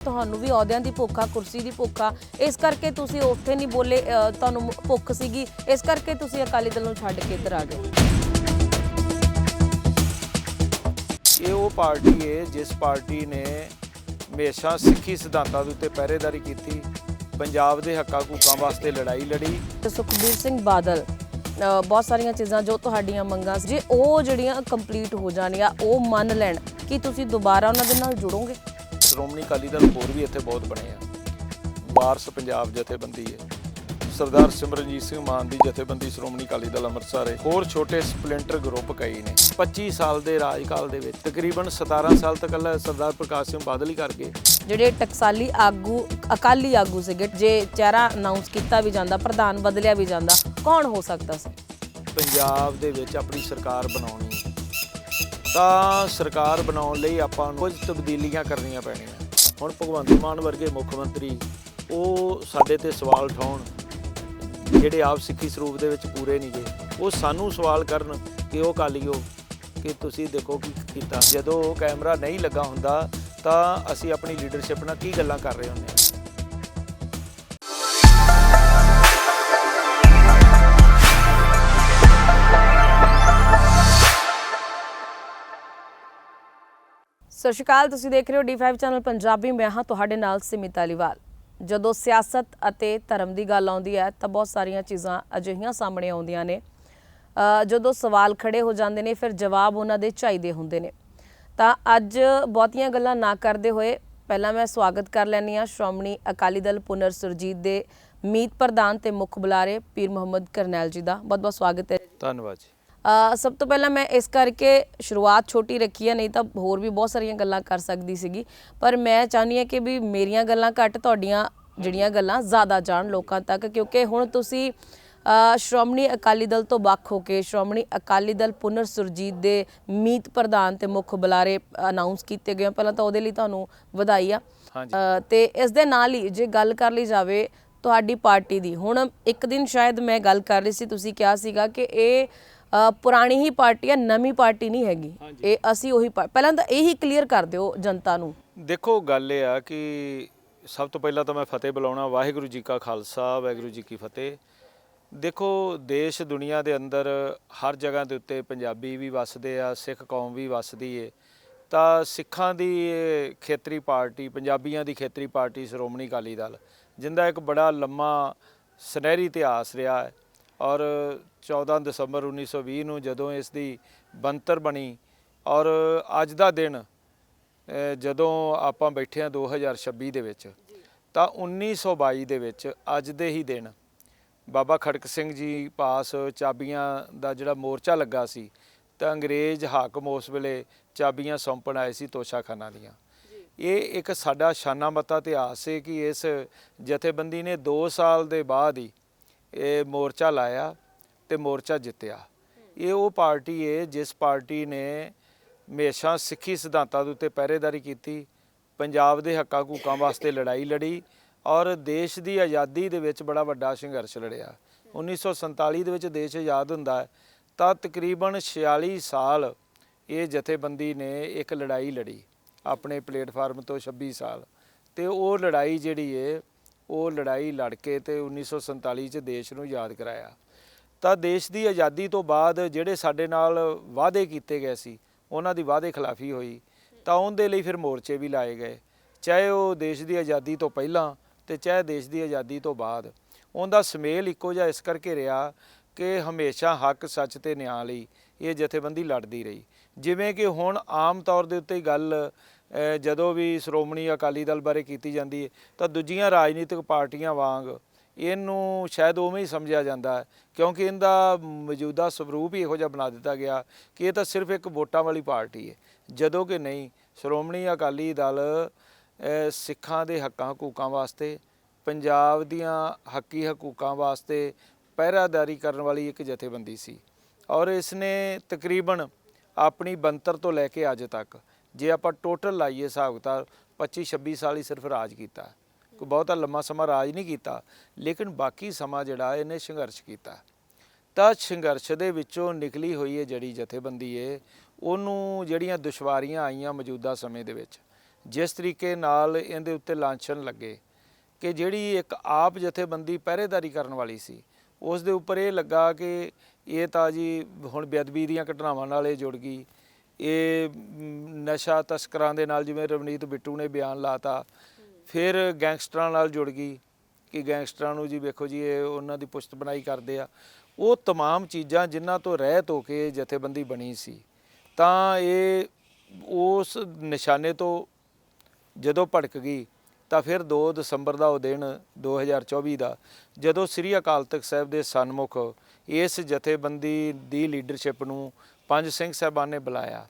ਤੁਹਾਨੂੰ ਵੀ ਅਹੁਦਿਆਂ ਦੀ ਭੁੱਖ ਕੁਰਸੀ ਦੀ ਭੁੱਖ ਇਸ ਕਰਕੇ ਤੁਸੀਂ ਉੱਥੇ ਨਹੀਂ ਬੋਲੇ ਅ, ਤੁਹਾਨੂੰ ਮੁ- ਭੁੱਖ ਸੀਗੀ। ਇਸ ਕਰਕੇ ਤੁਸੀਂ ਅਕਾਲੀ ਦਲ ਨੂੰ ਛੱਡ ਕੇ ਇੱਧਰ ਆ ਗਏ। ਇਹ ਉਹ ਪਾਰਟੀ ਹੈ ਜਿਸ ਪਾਰਟੀ ਨੇ ਹਮੇਸ਼ਾ ਸਿੱਖੀ ਸਿਧਾਂਤਾਂ ਦੇ ਉੱਤੇ ਪਹਿਰੇਦਾਰੀ ਕੀਤੀ ਪੰਜਾਬ ਦੇ ਹੱਕਾਂ ਹਕੂਕਾਂ ਵਾਸਤੇ ਲੜਾਈ ਲੜੀ। ਤੇ ਸੁਖਬੀਰ ਸਿੰਘ ਬਾਦਲ ਅ, ਬਹੁਤ ਸਾਰੀਆਂ ਚੀਜ਼ਾਂ ਜੋ ਤੁਹਾਡੀਆਂ ਮੰਗਾਂ ਸੀ ਜੇ ਉਹ ਜਿਹੜੀਆਂ ਕੰਪਲੀਟ ਹੋ ਜਾਣੀਆਂ ਉਹ ਮੰਨ ਲੈਣ ਕੀ ਤੁਸੀਂ ਦੁਬਾਰਾ ਉਹਨਾਂ ਦੇ ਨਾਲ ਜੁੜੋਗੇ? ਸ਼੍ਰੋਮਣੀ ਅਕਾਲੀ ਦਲ ਹੋਰ ਵੀ ਇੱਥੇ ਬਹੁਤ ਬਣੇ ਆ। ਵਾਰਸ ਪੰਜਾਬ ਜਥੇਬੰਦੀ ਹੈ। ਸਰਦਾਰ ਸਿਮਰਨਜੀਤ ਸਿੰਘ ਮਾਨ ਦੀ ਜਥੇਬੰਦੀ ਸ਼੍ਰੋਮਣੀ ਅਕਾਲੀ ਦਲ ਅੰਮ੍ਰਿਤਸਰ ਹੈ। ਹੋਰ ਛੋਟੇ ਸਪਲਿੰਟਰ ਗਰੁੱਪ ਕਈ ਨੇ। 25 ਸਾਲ ਦੇ ਰਾਜਕਾਲ ਦੇ ਵਿੱਚ ਤਕਰੀਬਨ 17 ਸਾਲ ਤੱਕ ਇਕੱਲਾ ਸਰਦਾਰ ਪ੍ਰਕਾਸ਼ ਸਿੰਘ ਬਾਦਲ ਹੀ ਕਰ ਗਏ। ਜਿਹੜੇ ਟਕਸਾਲੀ ਆਗੂ ਅਕਾਲੀ ਆਗੂ ਸੀਗੇ ਜੇ ਚਿਹਰਾ ਅਨਾਉਂਸ ਕੀਤਾ ਵੀ ਜਾਂਦਾ ਪ੍ਰਧਾਨ ਬਦਲਿਆ ਵੀ ਜਾਂਦਾ ਕੌਣ ਹੋ ਸਕਦਾ ਸੀ? ਪੰਜਾਬ ਦੇ ਵਿੱਚ ਆਪਣੀ ਸਰਕਾਰ ਬਣਾਉਣੀ ਤਾਂ ਸਰਕਾਰ ਬਣਾਉਣ ਲਈ ਆਪਾਂ ਨੂੰ ਕੁਝ ਤਬਦੀਲੀਆਂ ਕਰਨੀਆਂ ਪੈਣੀਆਂ। ਹੁਣ ਭਗਵੰਤ ਮਾਨ ਵਰਗੇ ਮੁੱਖ ਮੰਤਰੀ ਉਹ ਸਾਡੇ ਤੇ ਸਵਾਲ ਉਠਾਉਣ, ਜਿਹੜੇ ਆਪ ਸਿੱਖੀ ਸਰੂਪ ਦੇ ਵਿੱਚ ਪੂਰੇ ਨਹੀਂ ਗਏ ਉਹ ਸਾਨੂੰ ਸਵਾਲ ਕਰਨ ਕਿ ਉਹ ਕਾਲੀਓ, ਕਿ ਤੁਸੀਂ ਦੇਖੋ ਕੀ ਕੀਤਾ। ਜਦੋਂ ਕੈਮਰਾ ਨਹੀਂ ਲੱਗਾ ਹੁੰਦਾ ਤਾਂ ਅਸੀਂ ਆਪਣੀ ਲੀਡਰਸ਼ਿਪ ਨਾਲ ਕੀ ਗੱਲਾਂ ਕਰ ਰਹੇ ਹੁੰਦੇ ਹਾਂ? ਸਤਿ ਸ਼੍ਰੀ ਅਕਾਲ, ਤੁਸੀਂ ਦੇਖ ਰਹੇ ਹੋ D5 ਚੈਨਲ ਪੰਜਾਬੀ। ਮੈਂ ਹਾਂ ਤੁਹਾਡੇ ਨਾਲ ਸਿਮਿਤ ਅਲੀਵਾਲ। ਜਦੋਂ ਸਿਆਸਤ ਅਤੇ ਧਰਮ ਦੀ ਗੱਲ ਆਉਂਦੀ ਹੈ, ਤਾਂ ਬਹੁਤ ਸਾਰੀਆਂ ਚੀਜ਼ਾਂ ਅਜਿਹੀਆਂ ਸਾਹਮਣੇ ਆਉਂਦੀਆਂ ਨੇ। ਜਦੋਂ ਸਵਾਲ ਖੜੇ ਹੋ ਜਾਂਦੇ ਨੇ, ਫਿਰ ਜਵਾਬ ਉਹਨਾਂ ਦੇ ਚਾਹੀਦੇ ਹੁੰਦੇ ਨੇ। ਤਾਂ ਅੱਜ ਬਹੁਤੀਆਂ ਗੱਲਾਂ ਨਾ ਕਰਦੇ ਹੋਏ, ਪਹਿਲਾਂ ਮੈਂ ਸਵਾਗਤ ਕਰ ਲੈਂਦੀ ਹਾਂ ਸ਼੍ਰੋਮਣੀ ਅਕਾਲੀ ਦਲ ਪੁਨਰ ਸੁਰਜੀਤ ਦੇ ਮੀਤ ਪ੍ਰਧਾਨ ਤੇ ਮੁੱਖ ਬੁਲਾਰੇ ਪੀਰ ਮੁਹੰਮਦ ਕਰਨੈਲ ਜੀ ਦਾ। ਬਹੁਤ ਬਹੁਤ ਸਵਾਗਤ ਹੈ। ਧੰਨਵਾਦ ਜੀ। ਸਭ ਤੋਂ ਪਹਿਲਾਂ ਮੈਂ ਇਸ ਕਰਕੇ ਸ਼ੁਰੂਆਤ ਛੋਟੀ ਰੱਖੀ ਹੈ ਨਹੀਂ ਤਾਂ ਹੋਰ ਵੀ ਬਹੁਤ ਸਾਰੀਆਂ ਗੱਲਾਂ ਕਰ ਸਕਦੀ ਸੀਗੀ। ਪਰ ਮੈਂ ਚਾਹੁੰਦੀ ਹਾਂ ਕਿ ਵੀ ਮੇਰੀਆਂ ਗੱਲਾਂ ਘੱਟ ਤੁਹਾਡੀਆਂ ਜਿਹੜੀਆਂ ਗੱਲਾਂ ਜ਼ਿਆਦਾ ਜਾਣ ਲੋਕਾਂ ਤੱਕ ਕਿਉਂਕਿ ਹੁਣ ਤੁਸੀਂ ਸ਼੍ਰੋਮਣੀ ਅਕਾਲੀ ਦਲ ਤੋਂ ਵੱਖ ਹੋ ਕੇ ਸ਼੍ਰੋਮਣੀ ਅਕਾਲੀ ਦਲ ਪੁਨਰ ਸੁਰਜੀਤ ਦੇ ਮੀਤ ਪ੍ਰਧਾਨ ਤੇ ਮੁੱਖ ਬੁਲਾਰੇ ਅਨਾਉਂਸ ਕੀਤੇ ਗਏ। ਪਹਿਲਾਂ ਤਾਂ ਉਹਦੇ ਲਈ ਤੁਹਾਨੂੰ ਵਧਾਈ ਆ। ਤੇ ਇਸ ਦੇ ਨਾਲ ਹੀ ਜੇ ਗੱਲ ਕਰ ਲਈ ਜਾਵੇ ਤੁਹਾਡੀ ਪਾਰਟੀ ਦੀ ਹੁਣ ਇੱਕ ਦਿਨ ਸ਼ਾਇਦ ਮੈਂ ਗੱਲ ਕਰ ਰਹੀ ਸੀ ਤੁਸੀਂ ਕਿਹਾ ਸੀਗਾ ਕਿ ਇਹ ਪੁਰਾਣੀ ਹੀ ਪਾਰਟੀ ਹੈ ਨਵੀਂ ਪਾਰਟੀ ਨਹੀਂ ਹੈਗੀ। ਇਹ ਅਸੀਂ ਉਹੀ ਪਾ- ਪਹਿਲਾਂ ਤਾਂ ਇਹੀ ਕਲੀਅਰ ਕਰ ਦਿਓ ਜਨਤਾ ਨੂੰ। ਦੇਖੋ ਗੱਲ ਇਹ ਆ ਕਿ ਸਭ ਤੋਂ ਪਹਿਲਾਂ ਤਾਂ ਮੈਂ ਫਤਿਹ ਬੁਲਾਉਣਾ। ਵਾਹਿਗੁਰੂ ਜੀ ਕਾ ਖਾਲਸਾ ਵਾਹਿਗੁਰੂ ਜੀ ਕੀ ਫਤਿਹ। ਦੇਖੋ ਦੇਸ਼ ਦੁਨੀਆ ਦੇ ਅੰਦਰ ਹਰ ਜਗ੍ਹਾ ਦੇ ਉੱਤੇ ਪੰਜਾਬੀ ਵੀ ਵੱਸਦੇ ਆ ਸਿੱਖ ਕੌਮ ਵੀ ਵੱਸਦੀ ਏ। ਤਾਂ ਸਿੱਖਾਂ ਦੀ ਇਹ ਖੇਤਰੀ ਪਾਰਟੀ ਪੰਜਾਬੀਆਂ ਦੀ ਖੇਤਰੀ ਪਾਰਟੀ ਸ਼੍ਰੋਮਣੀ ਅਕਾਲੀ ਦਲ ਜਿੰਦਾ ਇੱਕ ਬੜਾ ਲੰਮਾ ਸੁਨਹਿਰੀ ਇਤਿਹਾਸ ਰਿਹਾ ਹੈ। ਔਰ 14 ਦਸੰਬਰ 1920 ਨੂੰ ਜਦੋਂ ਇਸ ਦੀ ਬੰਤਰ ਬਣੀ ਔਰ ਅੱਜ ਦਾ ਦਿਨ ਜਦੋਂ ਆਪਾਂ ਬੈਠੇ ਹਾਂ 2026 ਦੇ ਵਿੱਚ, ਤਾਂ 1922 ਦੇ ਵਿੱਚ ਅੱਜ ਦੇ ਹੀ ਦਿਨ, ਬਾਬਾ ਖੜਕ ਸਿੰਘ ਜੀ ਪਾਸ ਚਾਬੀਆਂ ਦਾ ਜਿਹੜਾ ਮੋਰਚਾ ਲੱਗਾ ਸੀ, ਤਾਂ ਅੰਗਰੇਜ਼ ਹਾਕਮ ਉਸ ਵੇਲੇ ਚਾਬੀਆਂ ਸੌਂਪਣ ਆਏ ਸੀ ਤੋਸ਼ਾਖਾਨਾ ਦੀਆਂ। ਇਹ ਇੱਕ ਸਾਡਾ ਸ਼ਾਨਾ ਮਤਾ ਇਤਿਹਾਸ ਹੈ ਕਿ ਇਸ ਜਥੇਬੰਦੀ ਨੇ 2 ਸਾਲ ਦੇ ਬਾਅਦ ਹੀ ਇਹ ਮੋਰਚਾ ਲਾਇਆ ਤੇ ਮੋਰਚਾ ਜਿੱਤਿਆ। ਇਹ ਉਹ ਪਾਰਟੀ ਹੈ ਜਿਸ ਪਾਰਟੀ ਨੇ ਹਮੇਸ਼ਾ ਸਿੱਖੀ ਸਿਧਾਂਤਾਂ ਦੇ ਉੱਤੇ ਪਹਿਰੇਦਾਰੀ ਕੀਤੀ, ਪੰਜਾਬ ਦੇ ਹੱਕਾਂ ਹਕੂਕਾਂ ਵਾਸਤੇ ਲੜਾਈ ਲੜੀ ਔਰ ਦੇਸ਼ ਦੀ ਆਜ਼ਾਦੀ ਦੇ ਵਿੱਚ ਬੜਾ ਵੱਡਾ ਸੰਘਰਸ਼ ਲੜਿਆ। 1947 ਦੇ ਵਿੱਚ ਦੇਸ਼ ਆਜ਼ਾਦ ਹੁੰਦਾ ਤਾਂ ਤਕਰੀਬਨ 46 ਸਾਲ ਇਹ ਜਥੇਬੰਦੀ ਨੇ ਇੱਕ ਲੜਾਈ ਲੜੀ, ਆਪਣੇ ਪਲੇਟਫਾਰਮ ਤੋਂ 26 ਸਾਲ। ਤੇ ਉਹ ਲੜਾਈ ਜਿਹੜੀ ਏ ਉਹ ਲੜਾਈ ਲੜ ਕੇ ਤੇ 1947 ਚ ਦੇਸ਼ ਨੂੰ ਯਾਦ ਕਰਾਇਆ। ਤਾਂ ਦੇਸ਼ ਦੀ ਆਜ਼ਾਦੀ ਤੋਂ ਬਾਅਦ ਜਿਹੜੇ ਸਾਡੇ ਨਾਲ ਵਾਅਦੇ ਕੀਤੇ ਗਏ ਸੀ, ਉਹਨਾਂ ਦੀ ਵਾਅਦੇ ਖਿਲਾਫੀ ਹੋਈ। ਤਾਂ ਉਹਦੇ ਲਈ ਫਿਰ ਮੋਰਚੇ ਵੀ ਲਾਏ ਗਏ। ਚਾਹੇ ਉਹ ਦੇਸ਼ ਦੀ ਆਜ਼ਾਦੀ ਤੋਂ ਪਹਿਲਾਂ ਤੇ ਚਾਹੇ ਦੇਸ਼ ਦੀ ਆਜ਼ਾਦੀ ਤੋਂ ਬਾਅਦ। ਉਹਦਾ ਸਮੇਲ ਇੱਕੋ ਜਿਹਾ ਇਸ ਕਰਕੇ ਰਿਹਾ ਕਿ ਹਮੇਸ਼ਾ ਹੱਕ ਸੱਚ ਤੇ ਨਿਆਂ ਲਈ ਇਹ ਜਥੇਬੰਦੀ ਲੜਦੀ ਰਹੀ। ਜਿਵੇਂ ਕਿ ਹੁਣ ਆਮ ਤੌਰ ਦੇ ਉੱਤੇ ਗੱਲ ਜਦੋਂ ਵੀ ਸ਼੍ਰੋਮਣੀ ਅਕਾਲੀ ਦਲ ਬਾਰੇ ਕੀਤੀ ਜਾਂਦੀ ਹੈ, ਤਾਂ ਦੂਜੀਆਂ ਰਾਜਨੀਤਿਕ ਪਾਰਟੀਆਂ ਵਾਂਗ ਇਹਨੂੰ ਸ਼ਾਇਦ ਉਵੇਂ ਹੀ ਸਮਝਿਆ ਜਾਂਦਾ ਹੈ, ਕਿਉਂਕਿ ਇਹਦਾ ਮੌਜੂਦਾ ਸਰੂਪ ਹੀ ਇਹੋ ਜਿਹਾ ਬਣਾ ਦਿੱਤਾ ਗਿਆ ਕਿ ਇਹ ਤਾਂ ਸਿਰਫ ਇੱਕ ਵੋਟਾਂ ਵਾਲੀ ਪਾਰਟੀ ਹੈ। ਜਦੋਂ ਕਿ ਨਹੀਂ, ਸ਼੍ਰੋਮਣੀ ਅਕਾਲੀ ਦਲ ਸਿੱਖਾਂ ਦੇ ਹੱਕਾਂ ਹਕੂਕਾਂ ਵਾਸਤੇ, ਪੰਜਾਬ ਦੀਆਂ ਹੱਕੀ ਹਕੂਕਾਂ ਵਾਸਤੇ ਪਹਿਰਾਦਾਰੀ ਕਰਨ ਵਾਲੀ ਇੱਕ ਜਥੇਬੰਦੀ ਸੀ ਔਰ ਇਸ ਨੇ ਤਕਰੀਬਨ ਆਪਣੀ ਬੰਤਰ ਤੋਂ ਲੈ ਕੇ ਅੱਜ ਤੱਕ ਜੇ ਆਪਾਂ ਟੋਟਲ ਲਾਈਏ ਹਿਸਾਬ ਕਿਤਾਬ 25 26 ਸਾਲ ਹੀ ਸਿਰਫ ਰਾਜ ਕੀਤਾ। ਕੋਈ ਬਹੁਤਾ ਲੰਮਾ ਸਮਾਂ ਰਾਜ ਨਹੀਂ ਕੀਤਾ, ਲੇਕਿਨ ਬਾਕੀ ਸਮਾਂ ਜਿਹੜਾ ਇਹਨੇ ਸੰਘਰਸ਼ ਕੀਤਾ। ਤਾਂ ਸੰਘਰਸ਼ ਦੇ ਵਿੱਚੋਂ ਨਿਕਲੀ ਹੋਈ ਹੈ ਜਿਹੜੀ ਜਥੇਬੰਦੀ ਏ, ਉਹਨੂੰ ਜਿਹੜੀਆਂ ਦੁਸ਼ਵਾਰੀਆਂ ਆਈਆਂ ਮੌਜੂਦਾ ਸਮੇਂ ਦੇ ਵਿੱਚ, ਜਿਸ ਤਰੀਕੇ ਨਾਲ ਇਹਦੇ ਉੱਤੇ ਲਾਂਛਨ ਲੱਗੇ ਕਿ ਜਿਹੜੀ ਇੱਕ ਆਪ ਜਥੇਬੰਦੀ ਪਹਿਰੇਦਾਰੀ ਕਰਨ ਵਾਲੀ ਸੀ, ਉਸ ਦੇ ਉੱਪਰ ਇਹ ਲੱਗਾ ਕਿ ਇਹ ਤਾਂ ਜੀ ਹੁਣ ਬੇਅਦਬੀ ਦੀਆਂ ਘਟਨਾਵਾਂ ਨਾਲ ਇਹ ਜੁੜ ਗਈ ਇਹ ਮ, ਨਸ਼ਾ ਤਸਕਰਾਂ ਦੇ ਨਾਲ ਜਿਵੇਂ ਰਵਨੀਤ ਬਿੱਟੂ ਨੇ ਬਿਆਨ ਲਾਤਾ ਫਿਰ ਗੈਂਗਸਟਰਾਂ ਨਾਲ ਜੁੜ ਗਈ ਕਿ ਗੈਂਗਸਟਰਾਂ ਨੂੰ ਜੀ ਵੇਖੋ ਜੀ ਇਹ ਉਹਨਾਂ ਦੀ ਪੁਸ਼ਤ ਬਣਾਈ ਕਰਦੇ ਆ ਉਹ तमाम ਚੀਜ਼ਾਂ ਜਿਨ੍ਹਾਂ ਤੋਂ ਰਹਿਤ ਹੋ ਕੇ ਇਹ ਜਥੇਬੰਦੀ ਬਣੀ ਸੀ ਤਾਂ ਇਹ ਉਸ ਨਿਸ਼ਾਨੇ ਤੋਂ ਜਦੋਂ ਭੜਕ ਗਈ ਤਾਂ ਫਿਰ 2 ਦਸੰਬਰ ਦਾ ਉਹ ਦਿਨ 2024 ਦਾ ਜਦੋਂ ਸ੍ਰੀ ਅਕਾਲ ਤਖਤ ਸਾਹਿਬ ਦੇ ਸਨਮੁਖ ਇਸ ਜਥੇਬੰਦੀ ਦੀ ਲੀਡਰਸ਼ਿਪ ਨੂੰ ਪੰਜ ਸਿੰਘ ਸਾਹਿਬਾਨ ਨੇ ਬੁਲਾਇਆ।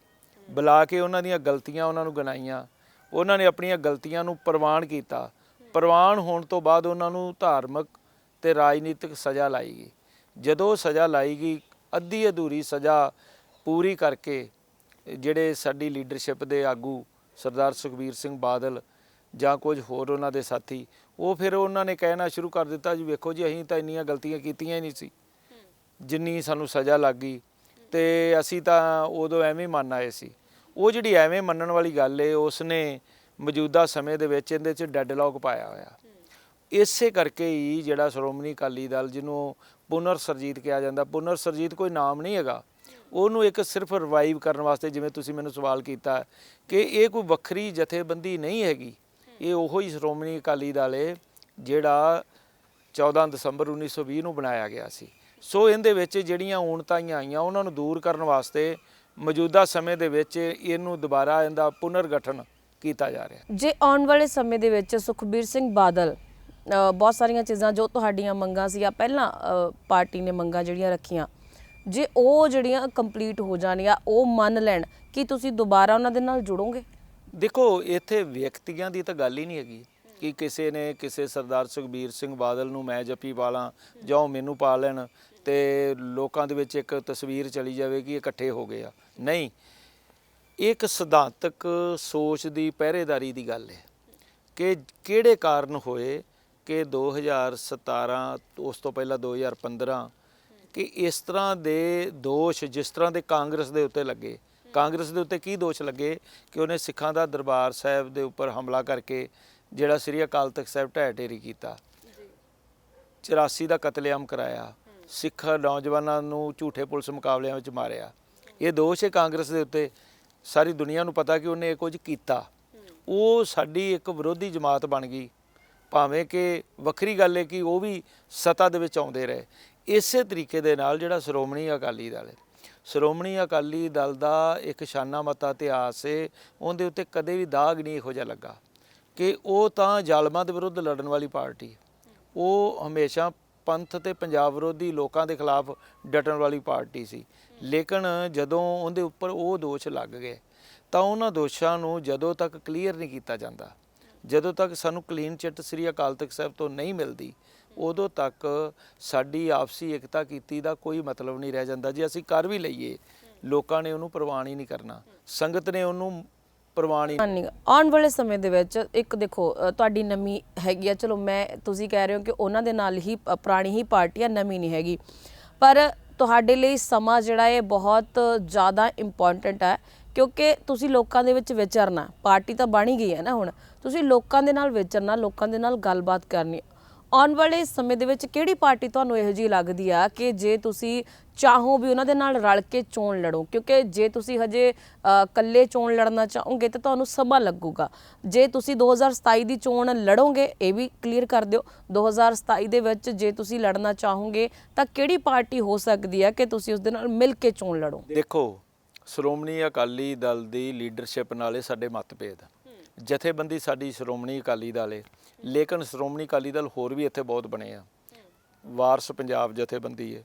ਬੁਲਾ ਕੇ ਉਹਨਾਂ ਦੀਆਂ ਗਲਤੀਆਂ ਉਹਨਾਂ ਨੂੰ ਗਨਾਈਆਂ ਉਹਨਾਂ ਨੇ ਆਪਣੀਆਂ ਗਲਤੀਆਂ ਨੂੰ ਪ੍ਰਵਾਨ ਕੀਤਾ। ਪ੍ਰਵਾਨ ਹੋਣ ਤੋਂ ਬਾਅਦ ਉਹਨਾਂ ਨੂੰ ਧਾਰਮਿਕ ਤੇ ਰਾਜਨੀਤਿਕ ਸਜ਼ਾ ਲਾਈ ਗਈ। ਜਦੋਂ ਸਜ਼ਾ ਲਾਈ ਗਈ, ਅੱਧੀ ਅਧੂਰੀ ਸਜ਼ਾ ਪੂਰੀ ਕਰਕੇ ਜਿਹੜੇ ਸਾਡੀ ਲੀਡਰਸ਼ਿਪ ਦੇ ਆਗੂ ਸਰਦਾਰ ਸੁਖਬੀਰ ਸਿੰਘ ਬਾਦਲ ਜਾਂ ਕੁਝ ਹੋਰ ਉਹਨਾਂ ਦੇ ਸਾਥੀ, ਉਹ ਫਿਰ ਉਹਨਾਂ ਨੇ ਕਹਿਣਾ ਸ਼ੁਰੂ ਕਰ ਦਿੱਤਾ ਜੀ, ਵੇਖੋ ਜੀ, ਅਸੀਂ ਤਾਂ ਇੰਨੀਆਂ ਗਲਤੀਆਂ ਕੀਤੀਆਂ ਹੀ ਨਹੀਂ ਸੀ। ਜਿੰਨੀ ਸਾਨੂੰ ਸਜ਼ਾ ਲੱਗ ਗਈ ਤੇ ਅਸੀਂ ਤਾਂ ਉਦੋਂ ਐਵੇਂ ਮੰਨ ਆਏ ਸੀ। ਉਹ ਜਿਹੜੀ ਐਵੇਂ ਮੰਨਣ ਵਾਲੀ ਗੱਲ ਏ ਉਸ ਨੇ ਮੌਜੂਦਾ ਸਮੇਂ ਦੇ ਵਿੱਚ ਇਹਦੇ 'ਚ ਡੈਡਲੌਕ ਪਾਇਆ ਹੋਇਆ। ਇਸੇ ਕਰਕੇ ਹੀ ਜਿਹੜਾ ਸ਼੍ਰੋਮਣੀ ਅਕਾਲੀ ਦਲ ਜਿਹਨੂੰ ਪੁਨਰ ਸਰਜੀਤ ਕਿਹਾ ਜਾਂਦਾ, ਪੁਨਰ ਸਰਜੀਤ ਕੋਈ ਨਾਮ ਨਹੀਂ ਹੈਗਾ। ਉਹਨੂੰ ਇੱਕ ਸਿਰਫ ਰਿਵਾਈਵ ਕਰਨ ਵਾਸਤੇ ਜਿਵੇਂ ਤੁਸੀਂ ਮੈਨੂੰ ਸਵਾਲ ਕੀਤਾ ਕਿ ਇਹ ਕੋਈ ਵੱਖਰੀ ਜਥੇਬੰਦੀ ਨਹੀਂ ਹੈਗੀ। ਇਹ ਉਹੋ ਹੀ ਸ਼੍ਰੋਮਣੀ ਅਕਾਲੀ ਦਲ ਏ ਜਿਹੜਾ 14 ਦਸੰਬਰ 1920 ਨੂੰ ਬਣਾਇਆ ਗਿਆ ਸੀ। ਸੋ ਇਹਦੇ ਵਿੱਚ ਜਿਹੜੀਆਂ ਊਣਤਾਈਆਂ ਆਈਆਂ ਉਹਨਾਂ ਨੂੰ ਦੂਰ ਕਰਨ ਵਾਸਤੇ ਮੌਜੂਦਾ ਸਮੇਂ ਦੇ ਵਿੱਚ ਇਹਨੂੰ ਦੁਬਾਰਾ ਇਹਦਾ ਪੁਨਰ ਗਠਨ ਕੀਤਾ ਜਾ ਰਿਹਾ ਜੇ ਆਉਣ ਵਾਲੇ ਸਮੇਂ ਦੇ ਵਿੱਚ ਸੁਖਬੀਰ ਸਿੰਘ ਬਾਦਲ ਬਹੁਤ ਸਾਰੀਆਂ ਚੀਜ਼ਾਂ ਜੋ ਤੁਹਾਡੀਆਂ ਮੰਗਾਂ ਸੀ ਜਾਂ ਪਹਿਲਾਂ ਪਾਰਟੀ ਨੇ ਮੰਗਾਂ ਜਿਹੜੀਆਂ ਰੱਖੀਆਂ ਜੇ ਉਹ ਜਿਹੜੀਆਂ ਕੰਪਲੀਟ ਹੋ ਜਾਣ ਜਾਂ ਉਹ ਮੰਨ ਲੈਣ ਕਿ ਤੁਸੀਂ ਦੁਬਾਰਾ ਉਹਨਾਂ ਦੇ ਨਾਲ ਜੁੜੋਗੇ? ਦੇਖੋ ਇੱਥੇ ਵਿਅਕਤੀਆਂ ਦੀ ਤਾਂ ਗੱਲ ਹੀ ਨਹੀਂ ਹੈਗੀ ਕਿ ਕਿਸੇ ਨੇ ਕਿਸੇ ਸਰਦਾਰ ਸੁਖਬੀਰ ਸਿੰਘ ਬਾਦਲ ਨੂੰ ਮੈਂ ਜੱਫੀ ਪਾਲਾਂ ਜਾਂ ਉਹ ਮੈਨੂੰ ਪਾ ਲੈਣ। ਤੇ ਲੋਕਾਂ ਦੇ ਵਿੱਚ ਇੱਕ ਤਸਵੀਰ ਚਲੀ ਜਾਵੇ ਕਿ ਇਕੱਠੇ ਹੋ ਗਏ ਆ। ਨਹੀਂ, ਇਹ ਇੱਕ ਸਿਧਾਂਤਕ ਸੋਚ ਦੀ ਪਹਿਰੇਦਾਰੀ ਦੀ ਗੱਲ ਹੈ ਕਿ ਕਿਹੜੇ ਕਾਰਨ ਹੋਏ ਕਿ 2017 ਉਸ ਤੋਂ ਪਹਿਲਾਂ 2015 ਕਿ ਇਸ ਤਰ੍ਹਾਂ ਦੇ ਦੋਸ਼ ਜਿਸ ਤਰ੍ਹਾਂ ਦੇ ਕਾਂਗਰਸ ਦੇ ਉੱਤੇ ਲੱਗੇ। ਕਾਂਗਰਸ ਦੇ ਉੱਤੇ ਕੀ ਦੋਸ਼ ਲੱਗੇ? ਕਿ ਉਹਨੇ ਸਿੱਖਾਂ ਦਾ ਦਰਬਾਰ ਸਾਹਿਬ ਦੇ ਉੱਪਰ ਹਮਲਾ ਕਰਕੇ ਜਿਹੜਾ ਸ੍ਰੀ ਅਕਾਲ ਤਖਤ ਸਾਹਿਬ ਢਹਿ ਢੇਰੀ ਕੀਤਾ। 84 ਦਾ ਕਤਲੇਆਮ ਕਰਾਇਆ। ਸਿੱਖ ਨੌਜਵਾਨਾਂ ਨੂੰ ਝੂਠੇ ਪੁਲਿਸ ਮੁਕਾਬਲਿਆਂ ਵਿੱਚ ਮਾਰਿਆ। ਇਹ ਦੋਸ਼ ਹੈ ਕਾਂਗਰਸ ਦੇ ਉੱਤੇ। ਸਾਰੀ ਦੁਨੀਆ ਨੂੰ ਪਤਾ ਕਿ ਉਹਨੇ ਇਹ ਕੁਝ ਕੀਤਾ। ਉਹ ਸਾਡੀ ਇੱਕ ਵਿਰੋਧੀ ਜਮਾਤ ਬਣ ਗਈ। ਭਾਵੇਂ ਕਿ ਵੱਖਰੀ ਗੱਲ ਹੈ ਕਿ ਉਹ ਵੀ ਸਤਾ ਦੇ ਵਿੱਚ ਆਉਂਦੇ ਰਹੇ। ਇਸੇ ਤਰੀਕੇ ਦੇ ਨਾਲ ਜਿਹੜਾ ਸ਼੍ਰੋਮਣੀ ਅਕਾਲੀ ਦਲ ਹੈ। ਸ਼੍ਰੋਮਣੀ ਅਕਾਲੀ ਦਲ ਦਾ ਇੱਕ ਸ਼ਾਨਾ ਮਤਾ ਇਤਿਹਾਸ ਹੈ। ਉਹਦੇ ਉੱਤੇ ਕਦੇ ਵੀ ਦਾਗ ਨਹੀਂ ਇਹੋ ਜਿਹਾ ਲੱਗਾ ਕਿ ਉਹ ਤਾਂ ਜ਼ਾਲਮਾਂ ਦੇ ਵਿਰੁੱਧ ਲੜਨ ਵਾਲੀ ਪਾਰਟੀ ਹੈ। ਉਹ ਹਮੇਸ਼ਾ ਪੰਥ ਤੇ ਪੰਜਾਬ ਵਿਰੋਧੀ ਲੋਕਾਂ ਦੇ ਖਿਲਾਫ ਡਟਣ ਵਾਲੀ ਪਾਰਟੀ ਸੀ। ਲੇਕਿਨ ਜਦੋਂ ਉਹਦੇ ਉੱਪਰ ਉਹ ਦੋਸ਼ ਲੱਗ ਗਏ, ਤਾਂ ਉਹਨਾਂ ਦੋਸ਼ਾਂ ਨੂੰ ਜਦੋਂ ਤੱਕ ਕਲੀਅਰ ਨਹੀਂ ਕੀਤਾ ਜਾਂਦਾ, ਜਦੋਂ ਤੱਕ ਸਾਨੂੰ ਕਲੀਨ ਚਿੱਟ ਸ੍ਰੀ ਅਕਾਲ ਤਖਤ ਸਾਹਿਬ ਤੋਂ ਨਹੀਂ ਮਿਲਦੀ, ਉਦੋਂ ਤੱਕ ਸਾਡੀ ਆਪਸੀ ਇਕਤਾ ਕੀਤੀ ਦਾ ਕੋਈ ਮਤਲਬ ਨਹੀਂ ਰਹਿ ਜਾਂਦਾ। ਜੇ ਅਸੀਂ ਕਰ ਵੀ ਲਈਏ, ਲੋਕਾਂ ਨੇ ਉਹਨੂੰ ਪ੍ਰਵਾਨ ਹੀ ਨਹੀਂ ਕਰਨਾ। ਸੰਗਤ ਨੇ ਉਹਨੂੰ ਪ੍ਰਵਾਨ ਹੀ ਨਹੀਂ ਆਉਣ ਵਾਲੇ ਸਮੇਂ ਦੇ ਵਿੱਚ ਇੱਕ ਦੇਖੋ ਤੁਹਾਡੀ ਨਵੀਂ ਹੈਗੀ ਆ ਚਲੋ ਮੈਂ ਤੁਸੀਂ ਕਹਿ ਰਹੇ ਹੋ ਕਿ ਉਹਨਾਂ ਦੇ ਨਾਲ ਹੀ ਅ, ਪੁਰਾਣੀ ਹੀ ਪਾਰਟੀ ਆ ਨਵੀਂ ਨਹੀਂ ਹੈਗੀ। ਪਰ ਤੁਹਾਡੇ ਲਈ ਸਮਾਂ ਜਿਹੜਾ ਇਹ ਬਹੁਤ ਜ਼ਿਆਦਾ ਇੰਪੋਰਟੈਂਟ ਹੈ ਕਿਉਂਕਿ ਤੁਸੀਂ ਲੋਕਾਂ ਦੇ ਵਿੱਚ ਵਿਚਰਨਾ ਪਾਰਟੀ ਤਾਂ ਬਣ ਹੀ ਗਈ ਹੈ ਨਾ ਹੁਣ। ਤੁਸੀਂ ਲੋਕਾਂ ਦੇ ਨਾਲ ਵਿਚਰਨਾ ਲੋਕਾਂ ਦੇ ਨਾਲ ਗੱਲਬਾਤ ਕਰਨੀ ਆਉਣ ਵਾਲੇ ਸਮੇਂ ਦੇ ਵਿੱਚ ਕਿਹੜੀ ਪਾਰਟੀ ਤੁਹਾਨੂੰ ਇਹੋ ਜਿਹੀ ਲੱਗਦੀ ਆ ਕਿ ਜੇ ਤੁਸੀਂ ਚਾਹੋ ਵੀ ਉਹਨਾਂ ਦੇ ਨਾਲ ਰਲ ਕੇ ਚੋਣ ਲੜੋ? ਕਿਉਂਕਿ ਜੇ ਤੁਸੀਂ ਹਜੇ ਇਕੱਲੇ ਚੋਣ ਲੜਨਾ ਚਾਹੋਗੇ ਤਾਂ ਤੁਹਾਨੂੰ ਸਮਾਂ ਲੱਗੂਗਾ। ਜੇ ਤੁਸੀਂ 2027 ਦੀ ਚੋਣ ਲੜੋਗੇ ਇਹ ਵੀ ਕਲੀਅਰ ਕਰ ਦਿਓ। 2027 ਦੇ ਵਿੱਚ ਜੇ ਤੁਸੀਂ ਲੜਨਾ ਚਾਹੋਗੇ ਤਾਂ ਕਿਹੜੀ ਪਾਰਟੀ ਹੋ ਸਕਦੀ ਹੈ ਕਿ ਤੁਸੀਂ ਉਸ ਦੇ ਨਾਲ ਮਿਲ ਕੇ ਚੋਣ ਲੜੋ? ਦੇਖੋ ਸ਼੍ਰੋਮਣੀ ਅਕਾਲੀ ਦਲ ਦੀ ਲੀਡਰਸ਼ਿਪ ਨਾਲੇ ਸਾਡੇ ਮਤਭੇਦ ਜਥੇਬੰਦੀ ਸਾਡੀ ਸ਼੍ਰੋਮਣੀ ਅਕਾਲੀ ਦਲ ਹੈ ਲੇਕਿਨ ਸ਼੍ਰੋਮਣੀ ਅਕਾਲੀ ਦਲ ਹੋਰ ਵੀ ਇੱਥੇ ਬਹੁਤ ਬਣੇ ਆ। ਵਾਰਸ ਪੰਜਾਬ ਜਥੇਬੰਦੀ ਹੈ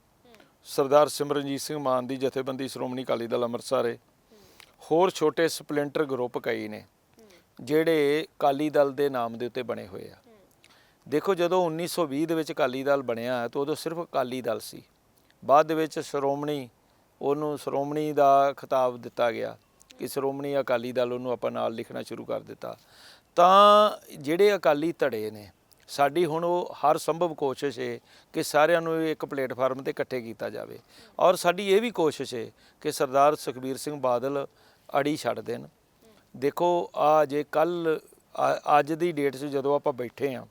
ਸਰਦਾਰ ਸਿਮਰਨਜੀਤ ਸਿੰਘ ਮਾਨ ਦੀ ਜਥੇਬੰਦੀ ਸ਼੍ਰੋਮਣੀ ਅਕਾਲੀ ਦਲ ਅੰਮ੍ਰਿਤਸਰ ਹੈ ਹੋਰ ਛੋਟੇ ਸਪਲਿੰਟਰ ਗਰੁੱਪ ਕਈ ਨੇ, ਜਿਹੜੇ ਅਕਾਲੀ ਦਲ ਦੇ ਨਾਮ ਦੇ ਉੱਤੇ ਬਣੇ ਹੋਏ ਆ। ਦੇਖੋ, ਜਦੋਂ 1920 ਦੇ ਵਿੱਚ ਅਕਾਲੀ ਦਲ ਬਣਿਆ ਤਾਂ ਉਦੋਂ ਸਿਰਫ ਅਕਾਲੀ ਦਲ ਸੀ। ਬਾਅਦ ਦੇ ਵਿੱਚ ਸ਼੍ਰੋਮਣੀ, ਉਹਨੂੰ ਸ਼੍ਰੋਮਣੀ ਦਾ ਖਿਤਾਬ ਦਿੱਤਾ ਗਿਆ ਕਿ ਸ਼੍ਰੋਮਣੀ ਅਕਾਲੀ ਦਲ ਉਹਨੂੰ ਆਪਾਂ ਨਾਲ ਲਿਖਣਾ ਸ਼ੁਰੂ ਕਰ ਦਿੱਤਾ। ਤਾਂ ਜਿਹੜੇ ਅਕਾਲੀ ਧੜੇ ਨੇ, ਸਾਡੀ ਹੁਣ ਉਹ ਹਰ ਸੰਭਵ ਕੋਸ਼ਿਸ਼ ਹੈ ਕਿ ਸਾਰਿਆਂ ਨੂੰ ਇੱਕ ਪਲੇਟਫਾਰਮ ਤੇ ਇਕੱਠੇ ਕੀਤਾ ਜਾਵੇ। ਔਰ ਸਾਡੀ ਇਹ ਵੀ ਕੋਸ਼ਿਸ਼ ਹੈ ਕਿ ਸਰਦਾਰ ਸੁਖਬੀਰ ਸਿੰਘ ਬਾਦਲ ਅੜੀ ਛੱਡ ਦੇਣ। ਦੇਖੋ, ਆ ਜੇ ਕੱਲ ਅੱਜ ਦੀ ਡੇਟ 'ਚ ਜਦੋਂ ਆਪਾਂ ਬੈਠੇ ਆ,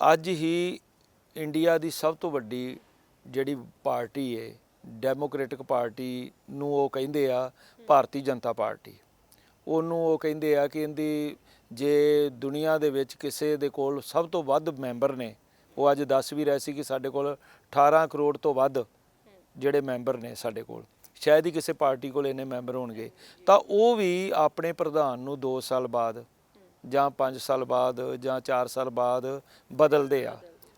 ਅੱਜ ਹੀ ਇੰਡੀਆ ਦੀ ਸਭ ਤੋਂ ਵੱਡੀ ਜਿਹੜੀ ਪਾਰਟੀ ਹੈ ਡੈਮੋਕ੍ਰੈਟਿਕ ਪਾਰਟੀ ਨੂੰ ਉਹ ਕਹਿੰਦੇ ਆ, ਭਾਰਤੀ ਜਨਤਾ ਪਾਰਟੀ। ਉਹਨੂੰ ਉਹ ਕਹਿੰਦੇ ਆ ਕਿ ਇਹਦੀ ਜੇ ਦੁਨੀਆ ਦੇ ਵਿੱਚ ਕਿਸੇ ਦੇ ਕੋਲ ਸਭ ਤੋਂ ਵੱਧ ਮੈਂਬਰ ਨੇ, ਉਹ ਅੱਜ ਦੱਸ ਵੀ ਰਹੇ ਸੀ ਕਿ ਸਾਡੇ ਕੋਲ 18 ਕਰੋੜ ਤੋਂ ਵੱਧ ਜਿਹੜੇ ਮੈਂਬਰ ਨੇ ਸਾਡੇ ਕੋਲ। ਸ਼ਾਇਦ ਹੀ ਕਿਸੇ ਪਾਰਟੀ ਕੋਲ ਇੰਨੇ ਮੈਂਬਰ ਹੋਣਗੇ। ਤਾਂ ਉਹ ਵੀ ਆਪਣੇ ਪ੍ਰਧਾਨ ਨੂੰ 2 ਸਾਲ ਬਾਅਦ ਜਾਂ 5 ਸਾਲ ਬਾਅਦ ਜਾਂ 4 ਸਾਲ ਬਾਅਦ ਬਦਲਦੇ ਆ।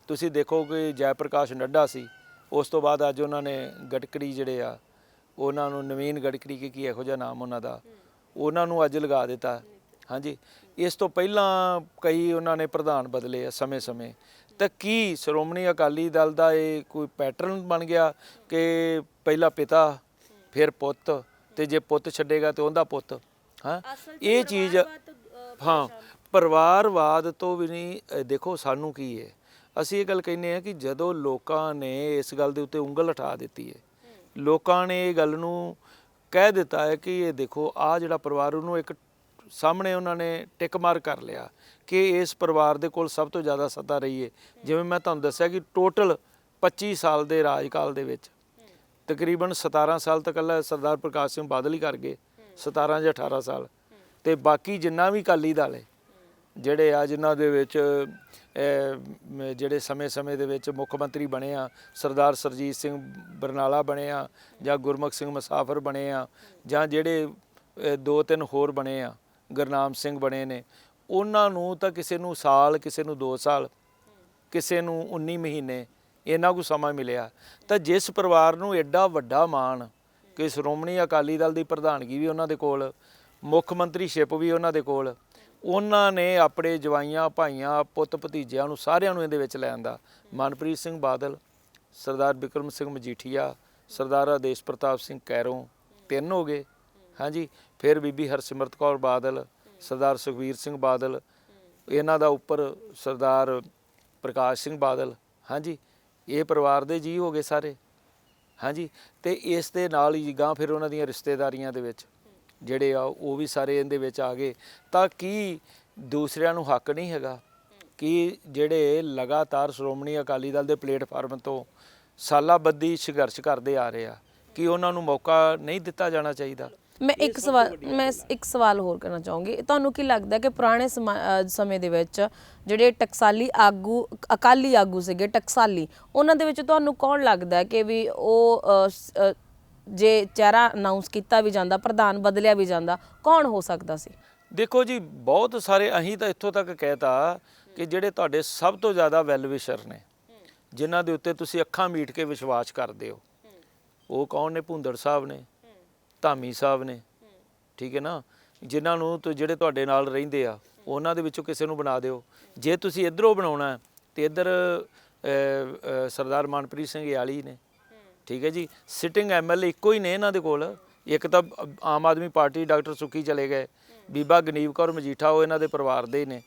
ਤੁਸੀਂ ਦੇਖੋ ਕਿ ਜੈ ਪ੍ਰਕਾਸ਼ ਨੱਡਾ ਸੀ, ਉਸ ਤੋਂ ਬਾਅਦ ਅੱਜ ਉਹਨਾਂ ਨੇ ਗਟਕੜੀ ਜਿਹੜੇ ਆ, ਉਹਨਾਂ ਨੂੰ ਨਵੀਨ ਗਟਕੜੀ ਕਿ ਕੀ ਇਹੋ ਜਿਹਾ ਨਾਮ ਉਹਨਾਂ ਦਾ ਉਹਨਾਂ ਨੂੰ ਅੱਜ ਲਗਾ ਦਿੱਤਾ। ਹਾਂਜੀ। ਇਸ ਤੋਂ ਪਹਿਲਾਂ ਕਈ ਉਹਨਾਂ ਨੇ ਪ੍ਰਧਾਨ ਬਦਲੇ ਆ ਸਮੇਂ-ਸਮੇਂ ਤਾਂ ਕੀ ਸ਼੍ਰੋਮਣੀ ਅਕਾਲੀ ਦਲ ਦਾ ਇਹ ਕੋਈ ਪੈਟਰਨ ਬਣ ਗਿਆ ਕਿ ਪਹਿਲਾ ਪਿਤਾ ਫਿਰ ਪੁੱਤ ਤੇ ਜੇ ਪੁੱਤ ਛੱਡੇਗਾ ਤੇ ਉਹਦਾ ਪੁੱਤ? ਹਾਂ। ਇਹ ਚੀਜ਼ ਹਾਂ ਪਰਿਵਾਰਵਾਦ ਤੋਂ ਵੀ ਨਹੀਂ ਦੇਖੋ ਸਾਨੂੰ ਕੀ ਹੈ। ਅਸੀਂ ਇਹ ਗੱਲ ਕਹਿੰਦੇ ਆ ਕਿ ਜਦੋਂ ਲੋਕਾਂ ਨੇ ਇਸ ਗੱਲ ਦੇ ਉੱਤੇ ਉਂਗਲ ਉਠਾ ਦਿੱਤੀ ਹੈ ਲੋਕਾਂ ਨੇ ਇਹ ਗੱਲ ਨੂੰ ਕਹਿ ਦਿੱਤਾ ਹੈ ਕਿ ਇਹ ਦੇਖੋ ਆ ਜਿਹੜਾ ਪਰਿਵਾਰ ਉਹਨੂੰ ਇੱਕ ਸਾਹਮਣੇ ਉਹਨਾਂ ਨੇ ਟਿਕ ਮਾਰ ਕਰ ਲਿਆ ਕਿ ਇਸ ਪਰਿਵਾਰ ਦੇ ਕੋਲ ਸਭ ਤੋਂ ਜ਼ਿਆਦਾ ਸੱਤਾ ਰਹੀ ਹੈ। ਜਿਵੇਂ ਮੈਂ ਤੁਹਾਨੂੰ ਦੱਸਿਆ ਕਿ ਟੋਟਲ 25 ਸਾਲ ਦੇ ਰਾਜਕਾਲ ਦੇ ਵਿੱਚ, ਤਕਰੀਬਨ 17 ਸਾਲ ਤੱਕ ਅੱਲਾ ਸਰਦਾਰ ਪ੍ਰਕਾਸ਼ ਸਿੰਘ ਬਾਦਲ ਹੀ ਕਰ ਗਏ 17 ਜਾਂ 18 ਸਾਲ। ਤੇ ਬਾਕੀ ਜਿੰਨਾ ਵੀ ਅਕਾਲੀ ਦਲ ਹੈ ਜਿਹੜੇ ਆ ਜਿਨ੍ਹਾਂ ਦੇ ਵਿੱਚ ਜਿਹੜੇ ਸਮੇਂ-ਸਮੇਂ ਦੇ ਵਿੱਚ ਮੁੱਖ ਮੰਤਰੀ ਬਣੇ ਆ, ਸਰਦਾਰ ਸਰਜੀਤ ਸਿੰਘ ਬਰਨਾਲਾ ਬਣੇ ਆ ਜਾਂ ਗੁਰਮੁਖ ਸਿੰਘ ਮੁਸਾਫਰ ਬਣੇ ਆ ਜਾਂ ਜਿਹੜੇ ਦੋ ਤਿੰਨ ਹੋਰ ਬਣੇ ਆ, ਗੁਰਨਾਮ ਸਿੰਘ ਬਣੇ ਨੇ, ਉਹਨਾਂ ਨੂੰ ਤਾਂ ਕਿਸੇ ਨੂੰ ਸਾਲ, ਕਿਸੇ ਨੂੰ 2 ਸਾਲ, ਕਿਸੇ ਨੂੰ 19 ਮਹੀਨੇ ਇਹਨਾਂ ਕੁ ਸਮਾਂ ਮਿਲਿਆ। ਤਾਂ ਜਿਸ ਪਰਿਵਾਰ ਨੂੰ ਐਡਾ ਵੱਡਾ ਮਾਣ ਕਿ ਸ਼੍ਰੋਮਣੀ ਅਕਾਲੀ ਦਲ ਦੀ ਪ੍ਰਧਾਨਗੀ ਵੀ ਉਹਨਾਂ ਦੇ ਕੋਲ, ਮੁੱਖ ਮੰਤਰੀ ਸ਼ਿਪ ਵੀ ਉਹਨਾਂ ਦੇ ਕੋਲ ਉਹਨਾਂ ਨੇ ਆਪਣੇ ਜਵਾਈਆਂ, ਭਾਈਆਂ, ਪੁੱਤ ਭਤੀਜਿਆਂ ਨੂੰ ਸਾਰਿਆਂ ਨੂੰ ਇਹਦੇ ਵਿੱਚ ਲੈ ਦਾ ਮਨਪ੍ਰੀਤ ਸਿੰਘ ਬਾਦਲ, ਸਰਦਾਰ ਬਿਕਰਮ ਸਿੰਘ ਮਜੀਠੀਆ, ਸਰਦਾਰ ਆਦੇਸ਼ ਪ੍ਰਤਾਪ ਸਿੰਘ ਕੈਰੋਂ, ਤਿੰਨ ਹੋ ਗਏ। ਹਾਂਜੀ, ਫਿਰ ਬੀਬੀ ਹਰਸਿਮਰਤ ਕੌਰ ਬਾਦਲ, ਸਰਦਾਰ ਸੁਖਵੀਰ ਸਿੰਘ ਬਾਦਲ, ਇਹਨਾਂ ਦਾ ਉੱਪਰ ਸਰਦਾਰ ਪ੍ਰਕਾਸ਼ ਸਿੰਘ ਬਾਦਲ। ਹਾਂਜੀ, ਇਹ ਪਰਿਵਾਰ ਦੇ ਜੀ ਹੋ ਗਏ ਸਾਰੇ। ਹਾਂਜੀ, ਤੇ ਇਸ ਦੇ ਨਾਲ ਹੀ ਗਾਂ ਫਿਰ ਉਹਨਾਂ ਦੀਆਂ ਰਿਸ਼ਤੇਦਾਰੀਆਂ ਦੇ ਵਿੱਚ। ਜਿਹੜੇ ਆ, ਉਹ ਵੀ ਸਾਰੇ ਇਹਦੇ ਵਿੱਚ ਆ ਗਏ। ਤਾਂ ਕੀ ਦੂਸਰਿਆਂ ਨੂੰ ਹੱਕ ਨਹੀਂ ਹੈਗਾ? ਕਿ ਜਿਹੜੇ ਲਗਾਤਾਰ ਸ਼੍ਰੋਮਣੀ ਅਕਾਲੀ ਦਲ ਦੇ ਪਲੇਟਫਾਰਮ ਤੋਂ ਸਾਲਾਂ ਸੰਘਰਸ਼ ਕਰਦੇ ਆ ਰਹੇ ਆ, ਕਿ ਉਹਨਾਂ ਨੂੰ ਮੌਕਾ ਨਹੀਂ ਦਿੱਤਾ ਜਾਣਾ ਚਾਹੀਦਾ? ਮੈਂ ਇੱਕ ਸਵਾਲ, ਮੈਂ ਇੱਕ ਸਵਾਲ ਹੋਰ ਕਰਨਾ ਚਾਹੂੰਗੀ। ਤੁਹਾਨੂੰ ਕੀ ਲੱਗਦਾ ਕਿ ਪੁਰਾਣੇ ਸਮਾ- ਸਮੇਂ ਦੇ ਵਿੱਚ ਜਿਹੜੇ ਟਕਸਾਲੀ ਆਗੂ, ਅਕਾਲੀ ਆਗੂ ਸੀਗੇ, ਟਕਸਾਲੀ, ਉਹਨਾਂ ਦੇ ਵਿੱਚ ਤੁਹਾਨੂੰ ਕੌਣ ਲੱਗਦਾ ਕਿ ਵੀ ਉਹ ਜੇ ਚਿਹਰਾ ਅਨਾਉਂਸ ਕੀਤਾ ਵੀ ਜਾਂਦਾ ਪ੍ਰਧਾਨ ਬਦਲਿਆ ਵੀ ਜਾਂਦਾ ਕੌਣ ਹੋ ਸਕਦਾ ਸੀ? ਦੇਖੋ ਜੀ ਬਹੁਤ ਸਾਰੇ ਅਸੀਂ ਤਾਂ ਇੱਥੋਂ ਤੱਕ ਕਹਿਤਾ ਕਿ ਜਿਹੜੇ ਤੁਹਾਡੇ ਸਭ ਤੋਂ ਜ਼ਿਆਦਾ ਵੈਲਵਿਸ਼ਰ ਨੇ ਜਿਨ੍ਹਾਂ ਦੇ ਉੱਤੇ ਤੁਸੀਂ ਅੱਖਾਂ ਮੀਟ ਕੇ ਵਿਸ਼ਵਾਸ ਕਰਦੇ ਹੋ ਉਹ ਕੌਣ ਨੇ? ਭੁੰਦੜ ਸਾਹਿਬ ਨੇ ਧਾਮੀ ਸਾਹਿਬ ਨੇ ਠੀਕ ਹੈ ਨਾ? ਜਿਨ੍ਹਾਂ ਨੂੰ ਤੇ ਜਿਹੜੇ ਤੁਹਾਡੇ ਨਾਲ ਰਹਿੰਦੇ ਆ ਉਹਨਾਂ ਦੇ ਵਿੱਚੋਂ ਕਿਸੇ ਨੂੰ ਬਣਾ ਦਿਓ। ਜੇ ਤੁਸੀਂ ਇਧਰੋਂ ਬਣਾਉਣਾ ਹੈ, ਤੇ ਇਧਰ ਸਰਦਾਰ ਮਨਪ੍ਰੀਤ ਸਿੰਘ ਯਾਲੀ ਨੇ ਠੀਕ ਹੈ ਜੀ। ਸਿਟਿੰਗ ਐਮਐਲਏ ਇੱਕੋ ਹੀ ਨੇ ਇਹਨਾਂ ਦੇ ਕੋਲ। ਇੱਕ ਤਾਂ ਆਮ ਆਦਮੀ ਪਾਰਟੀ ਡਾਕਟਰ ਸੁੱਖੀ ਚਲੇ ਗਏ। ਬੀਬਾ ਗਨੀਵ ਕੌਰ ਮਜੀਠਾ ਉਹ ਇਹਨਾਂ ਦੇ ਪਰਿਵਾਰ ਦੇ ਹੀ ਨੇ।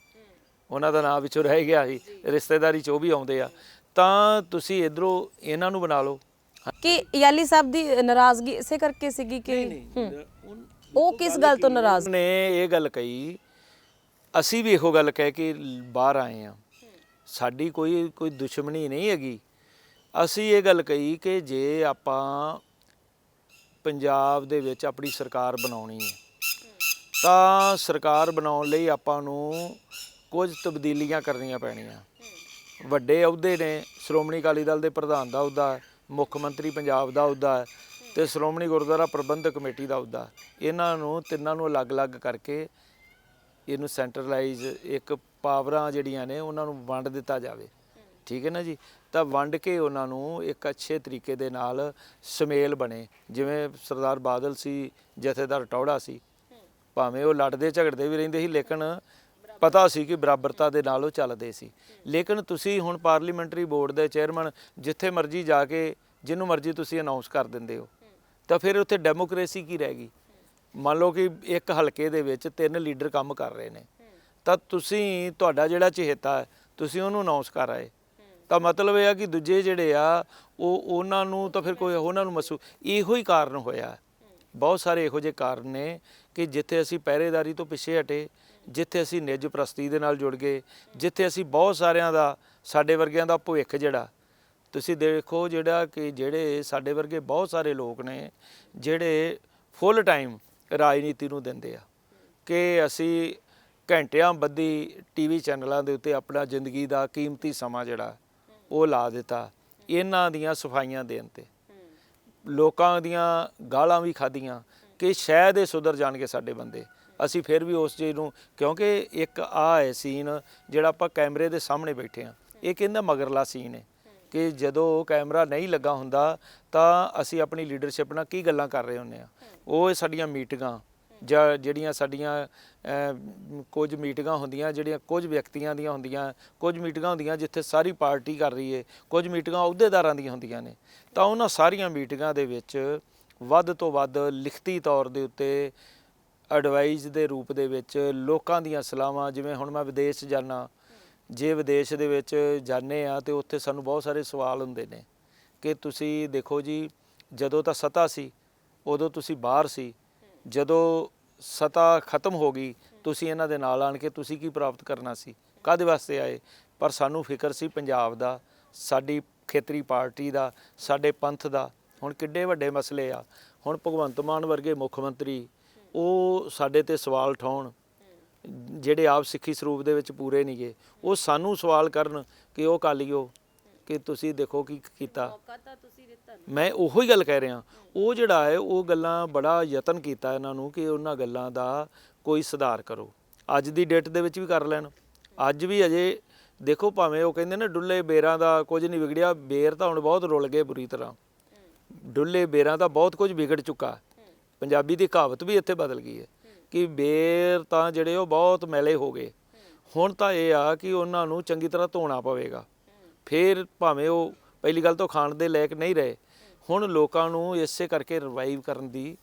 ਉਹਨਾਂ ਦਾ ਨਾਮ ਵਿੱਚੋਂ ਰਹਿ ਗਿਆ ਸੀ। ਰਿਸ਼ਤੇਦਾਰੀ ਚ ਉਹ ਵੀ ਆਉਂਦੇ ਆ। ਤਾਂ ਤੁਸੀਂ ਇਧਰੋਂ ਇਹਨਾਂ ਨੂੰ ਬਣਾ ਲਓ। ਕਿ ਯਾਲੀ ਸਾਹਿਬ ਦੀ ਨਾਰਾਜ਼ਗੀ ਇਸੇ ਕਰਕੇ ਸੀਗੀ ਕਿ। ਉਹ ਕਿਸ ਗੱਲ ਤੋਂ ਨਾਰਾਜ਼? ਨੇ ਇਹ ਗੱਲ ਕਹੀ ਅਸੀਂ ਵੀ ਇਹੋ ਗੱਲ ਕਹਿ ਕੇ ਬਾਹਰ ਆਏ ਆ ਸਾਡੀ ਕੋਈ ਕੋਈ ਦੁਸ਼ਮਣੀ ਨਹੀਂ ਹੈਗੀ। ਅਸੀਂ ਇਹ ਗੱਲ ਕਹੀ ਕਿ ਜੇ ਆਪਾਂ ਪੰਜਾਬ ਦੇ ਵਿੱਚ ਆਪਣੀ ਸਰਕਾਰ ਬਣਾਉਣੀ ਹੈ ਤਾਂ ਸਰਕਾਰ ਬਣਾਉਣ ਲਈ ਆਪਾਂ ਨੂੰ ਕੁਝ ਤਬਦੀਲੀਆਂ ਕਰਨੀਆਂ ਪੈਣੀਆਂ। ਵੱਡੇ ਅਹੁਦੇ ਨੇ ਸ਼੍ਰੋਮਣੀ ਅਕਾਲੀ ਦਲ ਦੇ ਪ੍ਰਧਾਨ ਦਾ ਅਹੁਦਾ ਹੈ, ਮੁੱਖ ਮੰਤਰੀ ਪੰਜਾਬ ਦਾ ਅਹੁਦਾ ਹੈ ਤੇ ਸ਼੍ਰੋਮਣੀ ਗੁਰਦੁਆਰਾ ਪ੍ਰਬੰਧਕ ਕਮੇਟੀ ਦਾ ਅਹੁਦਾ ਇਹਨਾਂ ਨੂੰ ਤਿੰਨਾਂ ਨੂੰ ਅਲੱਗ-ਅਲੱਗ ਕਰਕੇ ਇਹਨੂੰ ਸੈਂਟਰਲਾਈਜ਼ ਇੱਕ ਪਾਵਰਾਂ ਜਿਹੜੀਆਂ ਨੇ ਉਹਨਾਂ ਨੂੰ ਵੰਡ ਦਿੱਤਾ ਜਾਵੇ। ਠੀਕ ਹੈ ਨਾ ਜੀ? ਤਾਂ ਵੰਡ ਕੇ ਉਹਨਾਂ ਨੂੰ ਇੱਕ ਅੱਛੇ ਤਰੀਕੇ ਦੇ ਨਾਲ ਸੁਮੇਲ ਬਣੇ। ਜਿਵੇਂ ਸਰਦਾਰ ਬਾਦਲ ਸੀ, ਜਥੇਦਾਰ ਟੌੜਾ ਸੀ। ਭਾਵੇਂ ਉਹ ਲੜਦੇ ਝਗੜਦੇ ਵੀ ਰਹਿੰਦੇ ਸੀ, ਲੇਕਿਨ ਪਤਾ ਸੀ ਕਿ ਬਰਾਬਰਤਾ ਦੇ ਨਾਲ ਉਹ ਚੱਲਦੇ ਸੀ। ਲੇਕਿਨ ਤੁਸੀਂ ਹੁਣ ਪਾਰਲੀਮੈਂਟਰੀ ਬੋਰਡ ਦੇ ਚੇਅਰਮੈਨ ਜਿੱਥੇ ਮਰਜ਼ੀ ਜਾ ਕੇ ਜਿਹਨੂੰ ਮਰਜ਼ੀ ਤੁਸੀਂ ਅਨਾਉਂਸ ਕਰ ਦਿੰਦੇ ਹੋ। ਤਾਂ ਫਿਰ ਉੱਥੇ ਡੈਮੋਕ੍ਰੇਸੀ ਕੀ ਰਹਿ ਗਈ? ਮੰਨ ਲਓ ਕਿ ਇੱਕ ਹਲਕੇ ਦੇ ਵਿੱਚ ਤਿੰਨ ਲੀਡਰ ਕੰਮ ਕਰ ਰਹੇ ਨੇ। ਤਾਂ ਤੁਸੀਂ, ਤੁਹਾਡਾ ਜਿਹੜਾ ਚਹੇਤਾ ਹੈ, ਤੁਸੀਂ ਉਹਨੂੰ ਅਨਾਉਂਸ ਕਰ ਆਏ। ਤਾਂ ਮਤਲਬ ਇਹ ਆ ਕਿ ਦੂਜੇ ਜਿਹੜੇ ਆ, ਉਹ ਉਹਨਾਂ ਨੂੰ ਤਾਂ ਫਿਰ ਕੋਈ ਉਹਨਾਂ ਨੂੰ ਮਸੂ, ਇਹੋ ਹੀ ਕਾਰਨ ਹੋਇਆ। ਬਹੁਤ ਸਾਰੇ ਇਹੋ ਜਿਹੇ ਕਾਰਨ ਨੇ ਕਿ ਜਿੱਥੇ ਅਸੀਂ ਪਹਿਰੇਦਾਰੀ ਤੋਂ ਪਿੱਛੇ ਹਟੇ, ਜਿੱਥੇ ਅਸੀਂ ਨਿੱਜ ਪ੍ਰਸਤੀ ਦੇ ਨਾਲ ਜੁੜ ਗਏ, ਜਿੱਥੇ ਅਸੀਂ ਬਹੁਤ ਸਾਰਿਆਂ ਦਾ, ਸਾਡੇ ਵਰਗਿਆਂ ਦਾ ਭਵਿੱਖ ਜਿਹੜਾ। ਤੁਸੀਂ ਦੇਖੋ ਜਿਹੜਾ ਕਿ ਜਿਹੜੇ ਸਾਡੇ ਵਰਗੇ ਬਹੁਤ ਸਾਰੇ ਲੋਕ ਨੇ, ਜਿਹੜੇ ਫੁੱਲ ਟਾਈਮ ਰਾਜਨੀਤੀ ਨੂੰ ਦਿੰਦੇ ਆ। ਕਿ ਅਸੀਂ ਘੰਟਿਆਂ ਬੱਧੀ ਟੀਵੀ ਚੈਨਲਾਂ ਦੇ ਉੱਤੇ ਆਪਣਾ ਜ਼ਿੰਦਗੀ ਦਾ ਕੀਮਤੀ ਸਮਾਂ ਜਿਹੜਾ ਉਹ ਲਾ ਦਿੱਤਾ ਇਹਨਾਂ ਦੀਆਂ ਸਫਾਈਆਂ ਦੇਣ ਤੇ। ਲੋਕਾਂ ਦੀਆਂ ਗਾਲਾਂ ਵੀ ਖਾਧੀਆਂ ਕਿ ਸ਼ਾਇਦ ਇਹ ਸੁਧਰ ਜਾਣਗੇ ਸਾਡੇ ਬੰਦੇ। ਅਸੀਂ ਫਿਰ ਵੀ ਉਸ ਚੀਜ਼ ਨੂੰ ਕਿਉਂਕਿ ਇੱਕ ਆ ਹੈ ਸੀਨ ਜਿਹੜਾ ਆਪਾਂ ਕੈਮਰੇ ਦੇ ਸਾਹਮਣੇ ਬੈਠੇ ਆ ਇਹ ਕਹਿੰਦਾ ਮਗਰਲਾ ਸੀਨ ਹੈ ਕਿ ਜਦੋਂ ਕੈਮਰਾ ਨਹੀਂ ਲੱਗਾ ਹੁੰਦਾ ਤਾਂ ਅਸੀਂ ਆਪਣੀ ਲੀਡਰਸ਼ਿਪ ਨਾਲ ਕੀ ਗੱਲਾਂ ਕਰ ਰਹੇ ਹੁੰਨੇ ਆ ਉਹ ਸਾਡੀਆਂ ਮੀਟਿੰਗਾਂ ਜਾਂ ਜਿਹੜੀਆਂ ਸਾਡੀਆਂ ਕੁਝ ਮੀਟਿੰਗਾਂ ਹੁੰਦੀਆਂ, ਜਿਹੜੀਆਂ ਕੁਝ ਵਿਅਕਤੀਆਂ ਦੀਆਂ ਹੁੰਦੀਆਂ, ਕੁਝ ਮੀਟਿੰਗਾਂ ਹੁੰਦੀਆਂ ਜਿੱਥੇ ਸਾਰੀ ਪਾਰਟੀ ਕਰ ਰਹੀ ਏ, ਕੁਝ ਮੀਟਿੰਗਾਂ ਅਹੁਦੇਦਾਰਾਂ ਦੀਆਂ ਹੁੰਦੀਆਂ ਨੇ, ਤਾਂ ਉਹਨਾਂ ਸਾਰੀਆਂ ਮੀਟਿੰਗਾਂ ਦੇ ਵਿੱਚ ਵੱਧ ਤੋਂ ਵੱਧ ਲਿਖਤੀ ਤੌਰ ਦੇ ਉੱਤੇ ਐਡਵਾਈਸ ਦੇ ਰੂਪ ਦੇ ਵਿੱਚ ਲੋਕਾਂ ਦੀਆਂ ਸਲਾਹਾਂ, ਜਿਵੇਂ ਹੁਣ ਮੈਂ ਵਿਦੇਸ਼ ਜਾਣਾ ਜੇ ਵਿਦੇਸ਼ ਦੇ ਵਿੱਚ ਜਾਂਦੇ ਆ ਤੇ ਉੱਥੇ ਸਾਨੂੰ ਬਹੁਤ ਸਾਰੇ ਸਵਾਲ ਹੁੰਦੇ ਨੇ, ਕਿ ਤੁਸੀਂ ਦੇਖੋ ਜੀ, ਜਦੋਂ ਤਾਂ ਸਤਾ ਸੀ, ਉਦੋਂ ਤੁਸੀਂ ਬਾਹਰ ਸੀ ਜਦੋਂ ਸਤਾ ਖਤਮ ਹੋ ਗਈ, ਤੁਸੀਂ ਇਹਨਾਂ ਦੇ ਨਾਲ ਆਣ ਕੇ ਤੁਸੀਂ ਕੀ ਪ੍ਰਾਪਤ ਕਰਨਾ ਸੀ? ਕਾਦੇ ਵਾਸਤੇ ਆਏ? ਪਰ ਸਾਨੂੰ ਫਿਕਰ ਸੀ ਪੰਜਾਬ ਦਾ, ਸਾਡੀ ਖੇਤਰੀ ਪਾਰਟੀ ਦਾ, ਸਾਡੇ ਪੰਥ ਦਾ। ਹੁਣ ਕਿੱਡੇ ਵੱਡੇ ਮਸਲੇ ਆ। ਹੁਣ ਭਗਵੰਤ ਮਾਨ ਵਰਗੇ ਮੁੱਖ ਮੰਤਰੀ, ਉਹ ਸਾਡੇ ਤੇ ਸਵਾਲ ਉਠਾਉਣ ਜਿਹੜੇ ਆਪ ਸਿੱਖੀ ਸਰੂਪ ਦੇ ਵਿੱਚ ਪੂਰੇ ਨਹੀਂਗੇ ਉਹ ਸਾਨੂੰ ਸਵਾਲ ਕਰਨ ਕਿ ਉਹ ਕਾਲੀਓ ਕਿ ਤੁਸੀਂ ਦੇਖੋ ਕੀ ਕੀਤਾ। ਮੌਕਾ ਤਾਂ ਤੁਸੀਂ ਦਿੱਤਾ ਮੈਂ ਉਹੋ ਹੀ ਗੱਲ ਕਹਿ ਰਿਹਾ। ਉਹ ਜਿਹੜਾ ਹੈ ਉਹ ਗੱਲਾਂ ਬੜਾ ਯਤਨ ਕੀਤਾ ਇਹਨਾਂ ਨੂੰ ਕਿ ਉਹਨਾਂ ਗੱਲਾਂ ਦਾ ਕੋਈ ਸੁਧਾਰ ਕਰੋ। ਅੱਜ ਦੀ ਡੇਟ ਦੇ ਵਿੱਚ ਵੀ ਕਰ ਲੈਣ। ਅੱਜ ਵੀ ਅਜੇ ਦੇਖੋ ਭਾਵੇਂ ਉਹ ਕਹਿੰਦੇ ਨੇ ਡੁੱਲੇ ਬੇਰਾਂ ਦਾ ਕੁਝ ਨਹੀਂ ਵਿਗੜਿਆ ਬੇਰ ਤਾਂ ਹੁਣ ਬਹੁਤ ਰੁਲ ਗਏ ਬੁਰੀ ਤਰ੍ਹਾਂ। ਡੁੱਲੇ ਬੇਰਾਂ ਦਾ ਬਹੁਤ ਕੁਝ ਵਿਗੜ ਚੁੱਕਾ। ਪੰਜਾਬੀ ਦੀ ਕਹਾਵਤ ਵੀ ਇੱਥੇ ਬਦਲ ਗਈ ਹੈ ਕਿ ਬੇਰ ਤਾਂ ਜਿਹੜੇ ਉਹ ਬਹੁਤ ਮੈਲੇ ਹੋ ਗਏ। ਹੁਣ ਤਾਂ ਇਹ ਆ ਕਿ ਉਹਨਾਂ ਨੂੰ ਚੰਗੀ ਤਰ੍ਹਾਂ ਧੋਣਾ ਪਵੇਗਾ। ਫਿਰ ਭਾਵੇਂ ਉਹ ਪਹਿਲੀ ਗੱਲ ਤੋਂ ਖਾਣ ਦੇ ਲਾਇਕ ਨਹੀਂ ਰਹੇ। ਹੁਣ ਲੋਕਾਂ ਨੂੰ ਇਸੇ ਕਰਕੇ ਰਿਵਾਈਵ ਕਰਨ ਦੀ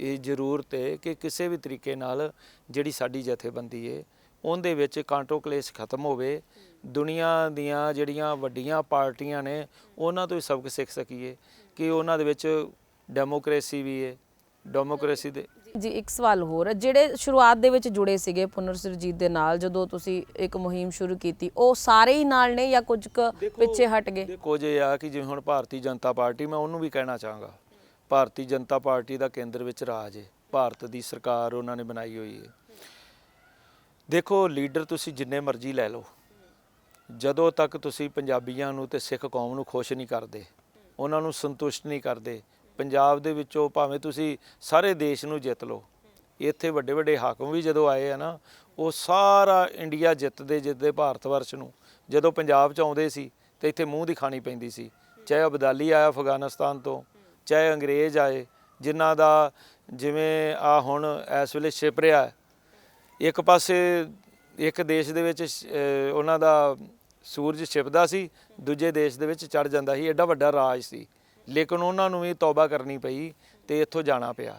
ਇਹ ਜ਼ਰੂਰਤ ਹੈ ਕਿ ਕਿਸੇ ਵੀ ਤਰੀਕੇ ਨਾਲ ਜਿਹੜੀ ਸਾਡੀ ਜਥੇਬੰਦੀ ਹੈ, ਉਹਦੇ ਵਿੱਚ ਕਾਂਟੋ ਕਲੇਸ਼ ਖਤਮ ਹੋਵੇ। ਦੁਨੀਆ ਦੀਆਂ ਜਿਹੜੀਆਂ ਵੱਡੀਆਂ ਪਾਰਟੀਆਂ ਨੇ, ਉਹਨਾਂ ਤੋਂ ਹੀ ਸਬਕ ਸਿੱਖ ਸਕੀਏ ਕਿ ਉਹਨਾਂ ਦੇ ਵਿੱਚ ਡੈਮੋਕ੍ਰੇਸੀ ਵੀ ਹੈ ਡੈਮੋਕ੍ਰੇਸੀ ਦੇ। ਜੀ ਇੱਕ ਸਵਾਲ ਹੋਰ ਹੈ। ਜਿਹੜੇ ਸ਼ੁਰੂਆਤ ਦੇ ਵਿੱਚ ਜੁੜੇ ਸੀਗੇ ਪੁਨਰ ਸੁਰਜੀਤ ਦੇ ਨਾਲ ਜਦੋਂ ਤੁਸੀਂ ਇੱਕ ਮੁਹਿੰਮ ਸ਼ੁਰੂ ਕੀਤੀ ਉਹ ਸਾਰੇ ਹੀ ਨਾਲ ਨੇ ਜਾਂ ਕੁਝ ਕੁ ਪਿੱਛੇ ਹਟ ਗਏ? ਦੇਖੋ ਜੇ ਆ ਕਿ ਜਿਵੇਂ ਹੁਣ ਭਾਰਤੀ ਜਨਤਾ ਪਾਰਟੀ ਮੈਂ ਉਹਨੂੰ ਵੀ ਕਹਿਣਾ ਚਾਹਾਂਗਾ। ਭਾਰਤੀ ਜਨਤਾ ਪਾਰਟੀ ਦਾ ਕੇਂਦਰ ਵਿੱਚ ਰਾਜ ਹੈ ਭਾਰਤ ਦੀ ਸਰਕਾਰ ਉਹਨਾਂ ਨੇ ਬਣਾਈ ਹੋਈ ਹੈ ਦੇਖੋ ਲੀਡਰ ਤੁਸੀਂ ਜਿੰਨੇ ਮਰਜ਼ੀ ਲੈ ਲਓ। ਜਦੋਂ ਤੱਕ ਤੁਸੀਂ ਪੰਜਾਬੀਆਂ ਨੂੰ ਤੇ ਸਿੱਖ ਕੌਮ ਨੂੰ ਖੁਸ਼ ਨਹੀਂ ਕਰਦੇ ਉਹਨਾਂ ਨੂੰ ਸੰਤੁਸ਼ਟ ਨਹੀਂ ਕਰਦੇ ਪੰਜਾਬ ਦੇ ਵਿੱਚੋਂ ਭਾਵੇਂ ਤੁਸੀਂ ਸਾਰੇ ਦੇਸ਼ ਨੂੰ ਜਿੱਤ ਲਓ, ਇੱਥੇ ਵੱਡੇ ਵੱਡੇ ਹਾਕਮ ਵੀ ਜਦੋਂ ਆਏ ਆ ਨਾ, ਉਹ ਸਾਰਾ ਇੰਡੀਆ ਜਿੱਤਦੇ ਜਿੱਤਦੇ ਭਾਰਤ ਵਰਸ਼ ਨੂੰ, ਜਦੋਂ ਪੰਜਾਬ ਚ ਆਉਂਦੇ ਸੀ ਤੇ ਇੱਥੇ ਮੂੰਹ ਦੀ ਖਾਣੀ ਪੈਂਦੀ ਸੀ, ਚਾਹੇ ਅਬਦਾਲੀ ਆਇਆ ਅਫਗਾਨਿਸਤਾਨ ਤੋਂ, ਚਾਹੇ ਅੰਗਰੇਜ਼ ਆਏ, ਜਿਨ੍ਹਾਂ ਦਾ ਜਿਵੇਂ ਆ ਹੁਣ ਇਸ ਵੇਲੇ ਛਿਪ ਰਿਹਾ ਇੱਕ ਪਾਸੇ ਇੱਕ ਦੇਸ਼ ਦੇ ਵਿੱਚ ਉਹਨਾਂ ਦਾ ਸੂਰਜ ਛਿਪਦਾ ਸੀ, ਦੂਜੇ ਦੇਸ਼ ਦੇ ਵਿੱਚ ਚੜ ਜਾਂਦਾ ਸੀ, ਐਡਾ ਵੱਡਾ ਰਾਜ ਸੀ। ਲੇਕਿਨ ਉਹਨਾਂ ਨੂੰ ਵੀ ਤੌਬਾ ਕਰਨੀ ਪਈ ਤੇ ਇੱਥੋਂ ਜਾਣਾ ਪਿਆ।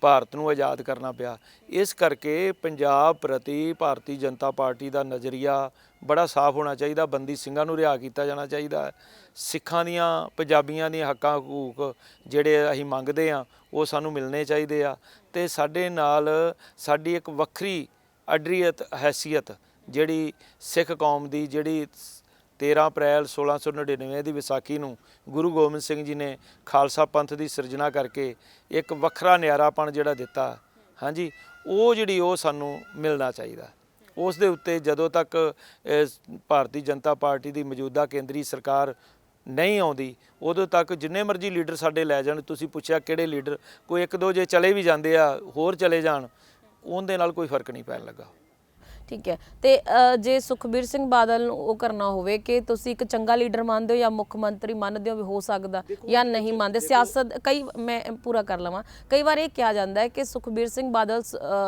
ਭਾਰਤ ਨੂੰ ਆਜ਼ਾਦ ਕਰਨਾ ਪਿਆ। ਇਸ ਕਰਕੇ ਪੰਜਾਬ ਪ੍ਰਤੀ ਭਾਰਤੀ ਜਨਤਾ ਪਾਰਟੀ ਦਾ ਨਜ਼ਰੀਆ ਬੜਾ ਸਾਫ਼ ਹੋਣਾ ਚਾਹੀਦਾ, ਬੰਦੀ ਸਿੰਘਾਂ ਨੂੰ ਰਿਹਾ ਕੀਤਾ ਜਾਣਾ ਚਾਹੀਦਾ। ਸਿੱਖਾਂ ਦੀਆਂ, ਪੰਜਾਬੀਆਂ ਦੀਆਂ ਹੱਕਾਂ ਹਕੂਕ ਜਿਹੜੇ ਅਸੀਂ ਮੰਗਦੇ ਆ ਉਹ ਸਾਨੂੰ ਮਿਲਣੇ ਚਾਹੀਦੇ ਆ। ਤੇ ਸਾਡੇ ਨਾਲ ਸਾਡੀ ਇੱਕ ਵੱਖਰੀ ਅਡਰੀਅਤ ਹੈਸੀਅਤ ਜਿਹੜੀ ਸਿੱਖ ਕੌਮ ਦੀ, ਜਿਹੜੀ 13 ਅਪ੍ਰੈਲ 1699 ਦੀ ਵਿਸਾਖੀ ਨੂੰ ਗੁਰੂ ਗੋਬਿੰਦ ਸਿੰਘ ਜੀ ਨੇ ਖਾਲਸਾ ਪੰਥ ਦੀ ਸਿਰਜਣਾ ਕਰਕੇ ਇੱਕ ਵੱਖਰਾ ਨਿਆਰਾਪਣ ਜਿਹੜਾ ਦਿੱਤਾ। ਹਾਂਜੀ, ਉਹ ਜਿਹੜੀ ਉਹ ਸਾਨੂੰ ਮਿਲਣਾ ਚਾਹੀਦਾ। ਉਸ ਦੇ ਉੱਤੇ ਜਦੋਂ ਤੱਕ ਭਾਰਤੀ ਜਨਤਾ ਪਾਰਟੀ ਦੀ ਮੌਜੂਦਾ ਕੇਂਦਰੀ ਸਰਕਾਰ ਨਹੀਂ ਆਉਂਦੀ, ਉਦੋਂ ਤੱਕ ਜਿੰਨੇ ਮਰਜ਼ੀ ਲੀਡਰ ਸਾਡੇ ਲੈ ਜਾਣ। ਤੁਸੀਂ ਪੁੱਛਿਆ ਕਿਹੜੇ ਲੀਡਰ? ਕੋਈ ਇੱਕ ਦੋ ਜੇ ਚਲੇ ਵੀ ਜਾਂਦੇ ਆ, ਹੋਰ ਚਲੇ ਜਾਣ, ਉਹਦੇ ਨਾਲ ਕੋਈ ਫ਼ਰਕ ਨਹੀਂ ਪੈਣ ਲੱਗਾ। ਠੀਕ ਹੈ। ਤੇ ਜੇ ਸੁਖਬੀਰ ਸਿੰਘ ਬਾਦਲ ਨੂੰ ਉਹ ਕਰਨਾ ਹੋਵੇ ਕਿ ਤੁਸੀਂ ਇੱਕ ਚੰਗਾ ਲੀਡਰ ਮੰਨਦੇ ਹੋ ਜਾਂ ਮੁੱਖ ਮੰਤਰੀ ਮੰਨਦੇ ਹੋ ਵੀ ਹੋ ਸਕਦਾ ਜਾਂ ਨਹੀਂ ਮੰਨਦੇ ਸਿਆਸਤ ਕਈ ਮੈਂ ਪੂਰਾ ਕਰ ਲਵਾਂ। ਕਈ ਵਾਰ ਇਹ ਕਿਹਾ ਜਾਂਦਾ ਹੈ ਕਿ ਸੁਖਬੀਰ ਸਿੰਘ ਬਾਦਲ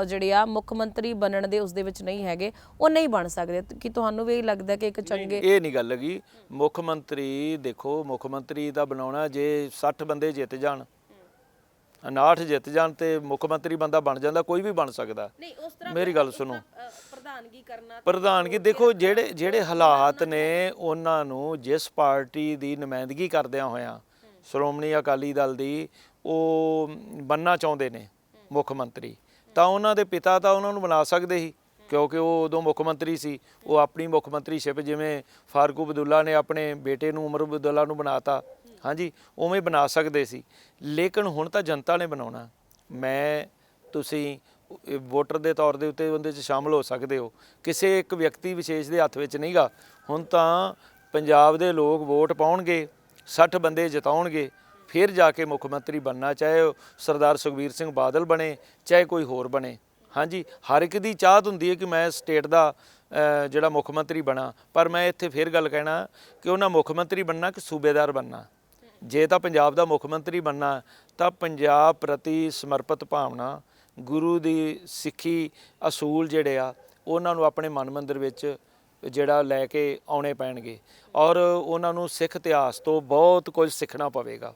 ਜਿਹੜੇ ਆ ਮੁੱਖ ਮੰਤਰੀ ਬਣਨ ਦੇ ਉਸ ਦੇ ਵਿੱਚ ਨਹੀਂ ਹੈਗੇ ਉਹ ਨਹੀਂ ਬਣ ਸਕਦੇ। ਕਿ ਤੁਹਾਨੂੰ ਵੀ ਇਹ ਲੱਗਦਾ ਕਿ ਇੱਕ ਚੰਗੇ ਇਹ ਨਹੀਂ ਗੱਲ ਲੱਗੀ ਮੁੱਖ ਮੰਤਰੀ ਦੇਖੋ ਮੁੱਖ ਮੰਤਰੀ ਦਾ ਬਣਾਉਣਾ ਜੇ 60 ਬੰਦੇ ਜਿੱਤ ਜਾਣ। 59 ਜਿੱਤ ਜਾਣ ਤੇ ਮੁੱਖ ਮੰਤਰੀ ਬੰਦਾ ਬਣ ਜਾਂਦਾ ਕੋਈ ਵੀ ਬਣ ਸਕਦਾ। ਨਹੀਂ ਉਸ ਤਰ੍ਹਾਂ ਮੇਰੀ ਗੱਲ ਸੁਣੋ। ਪ੍ਰਧਾਨਗੀ ਕਰਨਾ ਪ੍ਰਧਾਨਗੀ ਦੇਖੋ ਜਿਹੜੇ ਜਿਹੜੇ ਹਾਲਾਤ ਨੇ ਉਹਨਾਂ ਨੂੰ ਜਿਸ ਪਾਰਟੀ ਦੀ ਨੁਮਾਇੰਦਗੀ ਕਰਦਿਆਂ ਹੋਇਆਂ ਸ਼੍ਰੋਮਣੀ ਅਕਾਲੀ ਦਲ ਦੀ ਉਹ ਬੰਨਣਾ ਚਾਹੁੰਦੇ ਨੇ ਮੁੱਖ ਮੰਤਰੀ। ਤਾਂ ਉਹਨਾਂ ਦੇ ਪਿਤਾ ਤਾਂ ਉਹਨਾਂ ਨੂੰ ਬਣਾ ਸਕਦੇ ਸੀ ਕਿਉਂਕਿ ਉਹ ਉਦੋਂ ਮੁੱਖ ਮੰਤਰੀ ਸੀ। ਉਹ ਆਪਣੀ ਮੁੱਖ ਮੰਤਰੀਸ਼ਿਪ ਜਿਵੇਂ ਫਾਰੂਕ ਅਬਦੁੱਲਾ ਨੇ ਆਪਣੇ ਬੇਟੇ ਨੂੰ ਉਮਰ ਅਬਦੁੱਲਾ ਨੂੰ ਬਣਾਤਾ। ਹਾਂਜੀ, ਉਵੇਂ ਬਣਾ ਸਕਦੇ ਸੀ। ਲੇਕਿਨ ਹੁਣ ਤਾਂ ਜਨਤਾ ਨੇ ਬਣਾਉਣਾ। ਮੈਂ, ਤੁਸੀਂ ਵੋਟਰ ਦੇ ਤੌਰ ਦੇ ਉੱਤੇ ਉਹਦੇ 'ਚ ਸ਼ਾਮਲ ਹੋ ਸਕਦੇ ਹੋ। ਕਿਸੇ ਇੱਕ ਵਿਅਕਤੀ ਵਿਸ਼ੇਸ਼ ਦੇ ਹੱਥ ਵਿੱਚ ਨਹੀਂਗਾ। ਹੁਣ ਤਾਂ ਪੰਜਾਬ ਦੇ ਲੋਕ ਵੋਟ ਪਾਉਣਗੇ 60 ਬੰਦੇ ਜਿਤਾਉਣਗੇ, ਫਿਰ ਜਾ ਕੇ ਮੁੱਖ ਮੰਤਰੀ ਬਣਨਾ, ਚਾਹੇ ਉਹ ਸਰਦਾਰ ਸੁਖਬੀਰ ਸਿੰਘ ਬਾਦਲ ਬਣੇ, ਚਾਹੇ ਕੋਈ ਹੋਰ ਬਣੇ। ਹਾਂਜੀ, ਹਰ ਇੱਕ ਦੀ ਚਾਹਤ ਹੁੰਦੀ ਹੈ ਕਿ ਮੈਂ ਸਟੇਟ ਦਾ ਜਿਹੜਾ ਮੁੱਖ ਮੰਤਰੀ ਬਣਾ। ਪਰ ਮੈਂ ਇੱਥੇ ਫਿਰ ਗੱਲ ਕਹਿਣਾ ਕਿ ਉਹਨਾਂ ਮੁੱਖ ਮੰਤਰੀ ਬਣਨਾ ਕਿ ਸੂਬੇਦਾਰ ਬਣਨਾ। ਜੇ ਤਾਂ ਪੰਜਾਬ ਦਾ ਮੁੱਖ ਮੰਤਰੀ ਬਣਨਾ, ਤਾਂ ਪੰਜਾਬ ਪ੍ਰਤੀ ਸਮਰਪਿਤ ਭਾਵਨਾ, ਗੁਰੂ ਦੀ ਸਿੱਖੀ ਅਸੂਲ ਜਿਹੜੇ ਆ, ਉਹਨਾਂ ਨੂੰ ਆਪਣੇ ਮਨ ਮੰਦਰ ਵਿੱਚ ਜਿਹੜਾ ਲੈ ਕੇ ਆਉਣੇ ਪੈਣਗੇ। ਔਰ ਉਹਨਾਂ ਨੂੰ ਸਿੱਖ ਇਤਿਹਾਸ ਤੋਂ ਬਹੁਤ ਕੁਝ ਸਿੱਖਣਾ ਪਵੇਗਾ।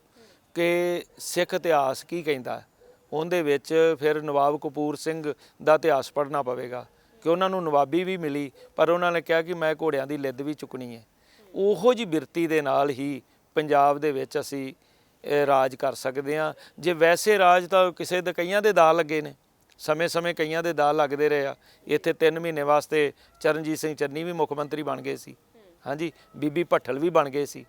ਕਿ ਸਿੱਖ ਇਤਿਹਾਸ ਕੀ ਕਹਿੰਦਾ? ਉਹਦੇ ਵਿੱਚ ਫਿਰ ਨਵਾਬ ਕਪੂਰ ਸਿੰਘ ਦਾ ਇਤਿਹਾਸ ਪੜ੍ਹਨਾ ਪਵੇਗਾ। ਕਿ ਉਹਨਾਂ ਨੂੰ ਨਵਾਬੀ ਵੀ ਮਿਲੀ, ਪਰ ਉਹਨਾਂ ਨੇ ਕਿਹਾ ਕਿ ਮੈਂ ਘੋੜਿਆਂ ਦੀ ਲਿੱਦ ਵੀ ਚੁੱਕਣੀ ਹੈ। ਉਹੋ ਜੀ ਬਿਰਤੀ ਦੇ ਨਾਲ ਹੀ ਪੰਜਾਬ ਦੇ ਵਿੱਚ ਅਸੀਂ ਰਾਜ ਕਰ ਸਕਦੇ ਹਾਂ। ਜੇ ਵੈਸੇ ਰਾਜ ਤਾਂ ਕਿਸੇ ਦੇ ਕਈਆਂ ਦੇ ਦਾ ਲੱਗੇ ਨੇ, ਸਮੇਂ-ਸਮੇਂ ਕਈਆਂ ਦੇ ਦਾ ਲੱਗਦੇ ਰਹੇ ਆ। ਇੱਥੇ 3 ਮਹੀਨੇ ਵਾਸਤੇ ਚਰਨਜੀਤ ਸਿੰਘ ਚੰਨੀ ਵੀ ਮੁੱਖ ਮੰਤਰੀ ਬਣ ਗਏ ਸੀ। ਹਾਂਜੀ, ਬੀਬੀ ਭੱਠਲ ਵੀ ਬਣ ਗਏ ਸੀ।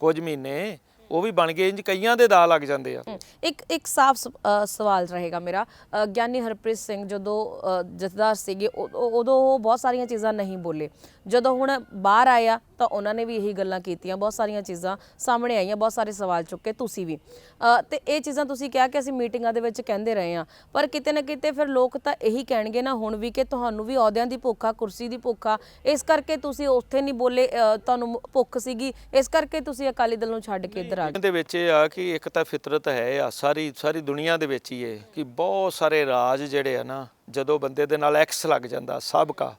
ਕੁਝ ਮਹੀਨੇ ਉਹ ਵੀ ਬਣ ਗਏ ਇੰਜ ਕਈਆਂ ਦੇ ਦਾ ਲੱਗ ਜਾਂਦੇ ਆ। ਇੱਕ ਇੱਕ ਸਾਫ਼ ਸਵਾਲ ਰਹੇਗਾ ਮੇਰਾ। ਗਿਆਨੀ ਹਰਪ੍ਰੀਤ ਸਿੰਘ ਜਦੋਂ ਜਥੇਦਾਰ ਸੀਗੇ ਉਦੋਂ ਉਹ ਬਹੁਤ ਸਾਰੀਆਂ ਚੀਜ਼ਾਂ ਨਹੀਂ ਬੋਲੇ। ਜਦੋਂ ਹੁਣ ਬਾਹਰ ਆਇਆ ਤਾਂ ਉਹਨਾਂ ਨੇ ਵੀ ਇਹੀ ਗੱਲਾਂ ਕੀਤੀਆਂ ਬਹੁਤ ਸਾਰੀਆਂ ਚੀਜ਼ਾਂ ਸਾਹਮਣੇ ਆਈਆਂ ਬਹੁਤ ਸਾਰੇ ਸਵਾਲ ਚੁੱਕੇ ਤੁਸੀਂ ਵੀ। ਅ, ਤੇ ਇਹ ਚੀਜ਼ਾਂ ਤੁਸੀਂ ਕਿਹਾ ਕਿ ਅਸੀਂ ਮੀਟਿੰਗਾਂ ਦੇ ਵਿੱਚ ਕਹਿੰਦੇ ਰਹੇ ਹਾਂ ਪਰ ਕਿਤੇ ਨਾ ਕਿਤੇ ਫਿਰ ਲੋਕ ਤਾਂ ਇਹੀ ਕਹਿਣਗੇ ਨਾ ਹੁਣ ਵੀ ਕਿ ਤੁਹਾਨੂੰ ਵੀ ਅਹੁਦਿਆਂ ਦੀ ਭੁੱਖ ਆ ਕੁਰਸੀ ਦੀ ਭੁੱਖ ਆ ਇਸ ਕਰਕੇ ਤੁਸੀਂ ਉੱਥੇ ਨਹੀਂ ਬੋਲੇ ਤੁਹਾਨੂੰ ਭੁੱਖ ਸੀਗੀ ਇਸ ਕਰਕੇ ਤੁਸੀਂ ਅਕਾਲੀ ਦਲ ਨੂੰ ਛੱਡ ਕੇ ਇੱਧਰ ਆ ਗਏ। ਇਹਦੇ ਵਿੱਚ ਇਹ ਆ ਕਿ ਇੱਕ ਤਾਂ ਫਿਤਰਤ ਹੈ ਆ ਸਾਰੀ ਸਾਰੀ ਦੁਨੀਆ ਦੇ ਵਿੱਚ ਹੀ ਹੈ ਕਿ ਬਹੁਤ ਸਾਰੇ ਰਾਜ ਜਿਹੜੇ ਆ ਨਾ ਜਦੋਂ ਬੰਦੇ ਦੇ ਨਾਲ ਐਕਸ ਲੱਗ ਜਾਂਦਾ ਸਾਬਕਾ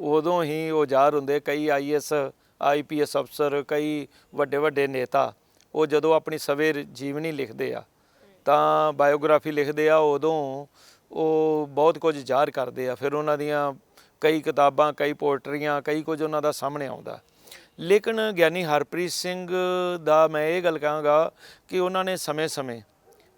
ਉਦੋਂ ਹੀ ਉਹ ਜ਼ਾਹਰ ਹੁੰਦੇ, ਕਈ ਆਈਐਸ ਆਈਪੀਐਸ ਅਫਸਰ, ਕਈ ਵੱਡੇ ਵੱਡੇ ਨੇਤਾ, ਉਹ ਜਦੋਂ ਆਪਣੀ ਸਵੇਰ ਜੀਵਨੀ ਲਿਖਦੇ ਆ, ਤਾਂ ਬਾਇਓਗ੍ਰਾਫੀ ਲਿਖਦੇ ਆ, ਉਦੋਂ ਉਹ ਬਹੁਤ ਕੁਝ ਜ਼ਾਹਰ ਕਰਦੇ ਆ, ਫਿਰ ਉਹਨਾਂ ਦੀਆਂ ਕਈ ਕਿਤਾਬਾਂ, ਕਈ ਪੋਇਟਰੀਆਂ ਕਈ ਕੁਝ ਉਹਨਾਂ ਦਾ ਸਾਹਮਣੇ ਆਉਂਦਾ। ਲੇਕਿਨ ਗਿਆਨੀ ਹਰਪ੍ਰੀਤ ਸਿੰਘ ਦਾ ਮੈਂ ਇਹ ਗੱਲ ਕਹਾਂਗਾ ਕਿ ਉਹਨਾਂ ਨੇ ਸਮੇਂ-ਸਮੇਂ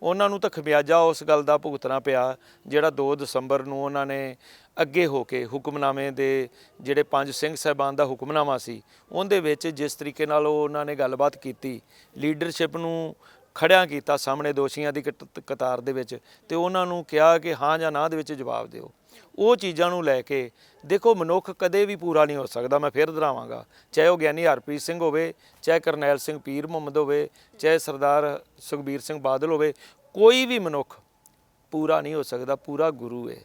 ਉਹਨਾਂ ਨੂੰ ਤਾਂ ਖਮਿਆਜਾ ਉਸ ਗੱਲ ਦਾ ਭੁਗਤਣਾ ਪਿਆ, ਜਿਹੜਾ 2 ਦਸੰਬਰ ਨੂੰ ਉਹਨਾਂ ਨੇ ਅੱਗੇ ਹੋ ਕੇ ਹੁਕਮਨਾਮੇ ਦੇ ਜਿਹੜੇ ਪੰਜ ਸਿੰਘ ਸਾਹਿਬਾਨ ਦਾ ਹੁਕਮਨਾਮਾ ਸੀ, ਉਹਦੇ ਵਿੱਚ ਜਿਸ ਤਰੀਕੇ ਨਾਲ ਉਹ ਉਹਨਾਂ ਨੇ ਗੱਲਬਾਤ ਕੀਤੀ, ਲੀਡਰਸ਼ਿਪ ਨੂੰ ਖੜਿਆ ਕੀਤਾ ਸਾਹਮਣੇ ਦੋਸ਼ੀਆਂ ਦੀ ਕਤ- ਕਤਾਰ ਦੇ ਵਿੱਚ ਤੇ ਉਹਨਾਂ ਨੂੰ ਕਿਹਾ ਕਿ ਹਾਂ ਜਾਂ ਨਾ ਦੇ ਵਿੱਚ ਜਵਾਬ ਦਿਓ। ਉਹ ਚੀਜ਼ਾਂ ਨੂੰ ਲੈ ਕੇ ਦੇਖੋ ਮਨੁੱਖ ਕਦੇ ਵੀ ਪੂਰਾ ਨਹੀਂ ਹੋ ਸਕਦਾ, ਮੈਂ ਫਿਰ ਦੁਹਰਾਵਾਂਗਾ, ਚਾਹੇ ਉਹ ਗਿਆਨੀ ਹਰਪ੍ਰੀਤ ਸਿੰਘ ਹੋਵੇ, ਚਾਹੇ ਕਰਨੈਲ ਸਿੰਘ ਪੀਰ ਮੁਹੰਮਦ ਹੋਵੇ, ਚਾਹੇ ਸਰਦਾਰ ਸੁਖਬੀਰ ਸਿੰਘ ਬਾਦਲ ਹੋਵੇ, ਕੋਈ ਵੀ ਮਨੁੱਖ ਪੂਰਾ ਨਹੀਂ ਹੋ ਸਕਦਾ, ਪੂਰਾ ਗੁਰੂ ਹੈ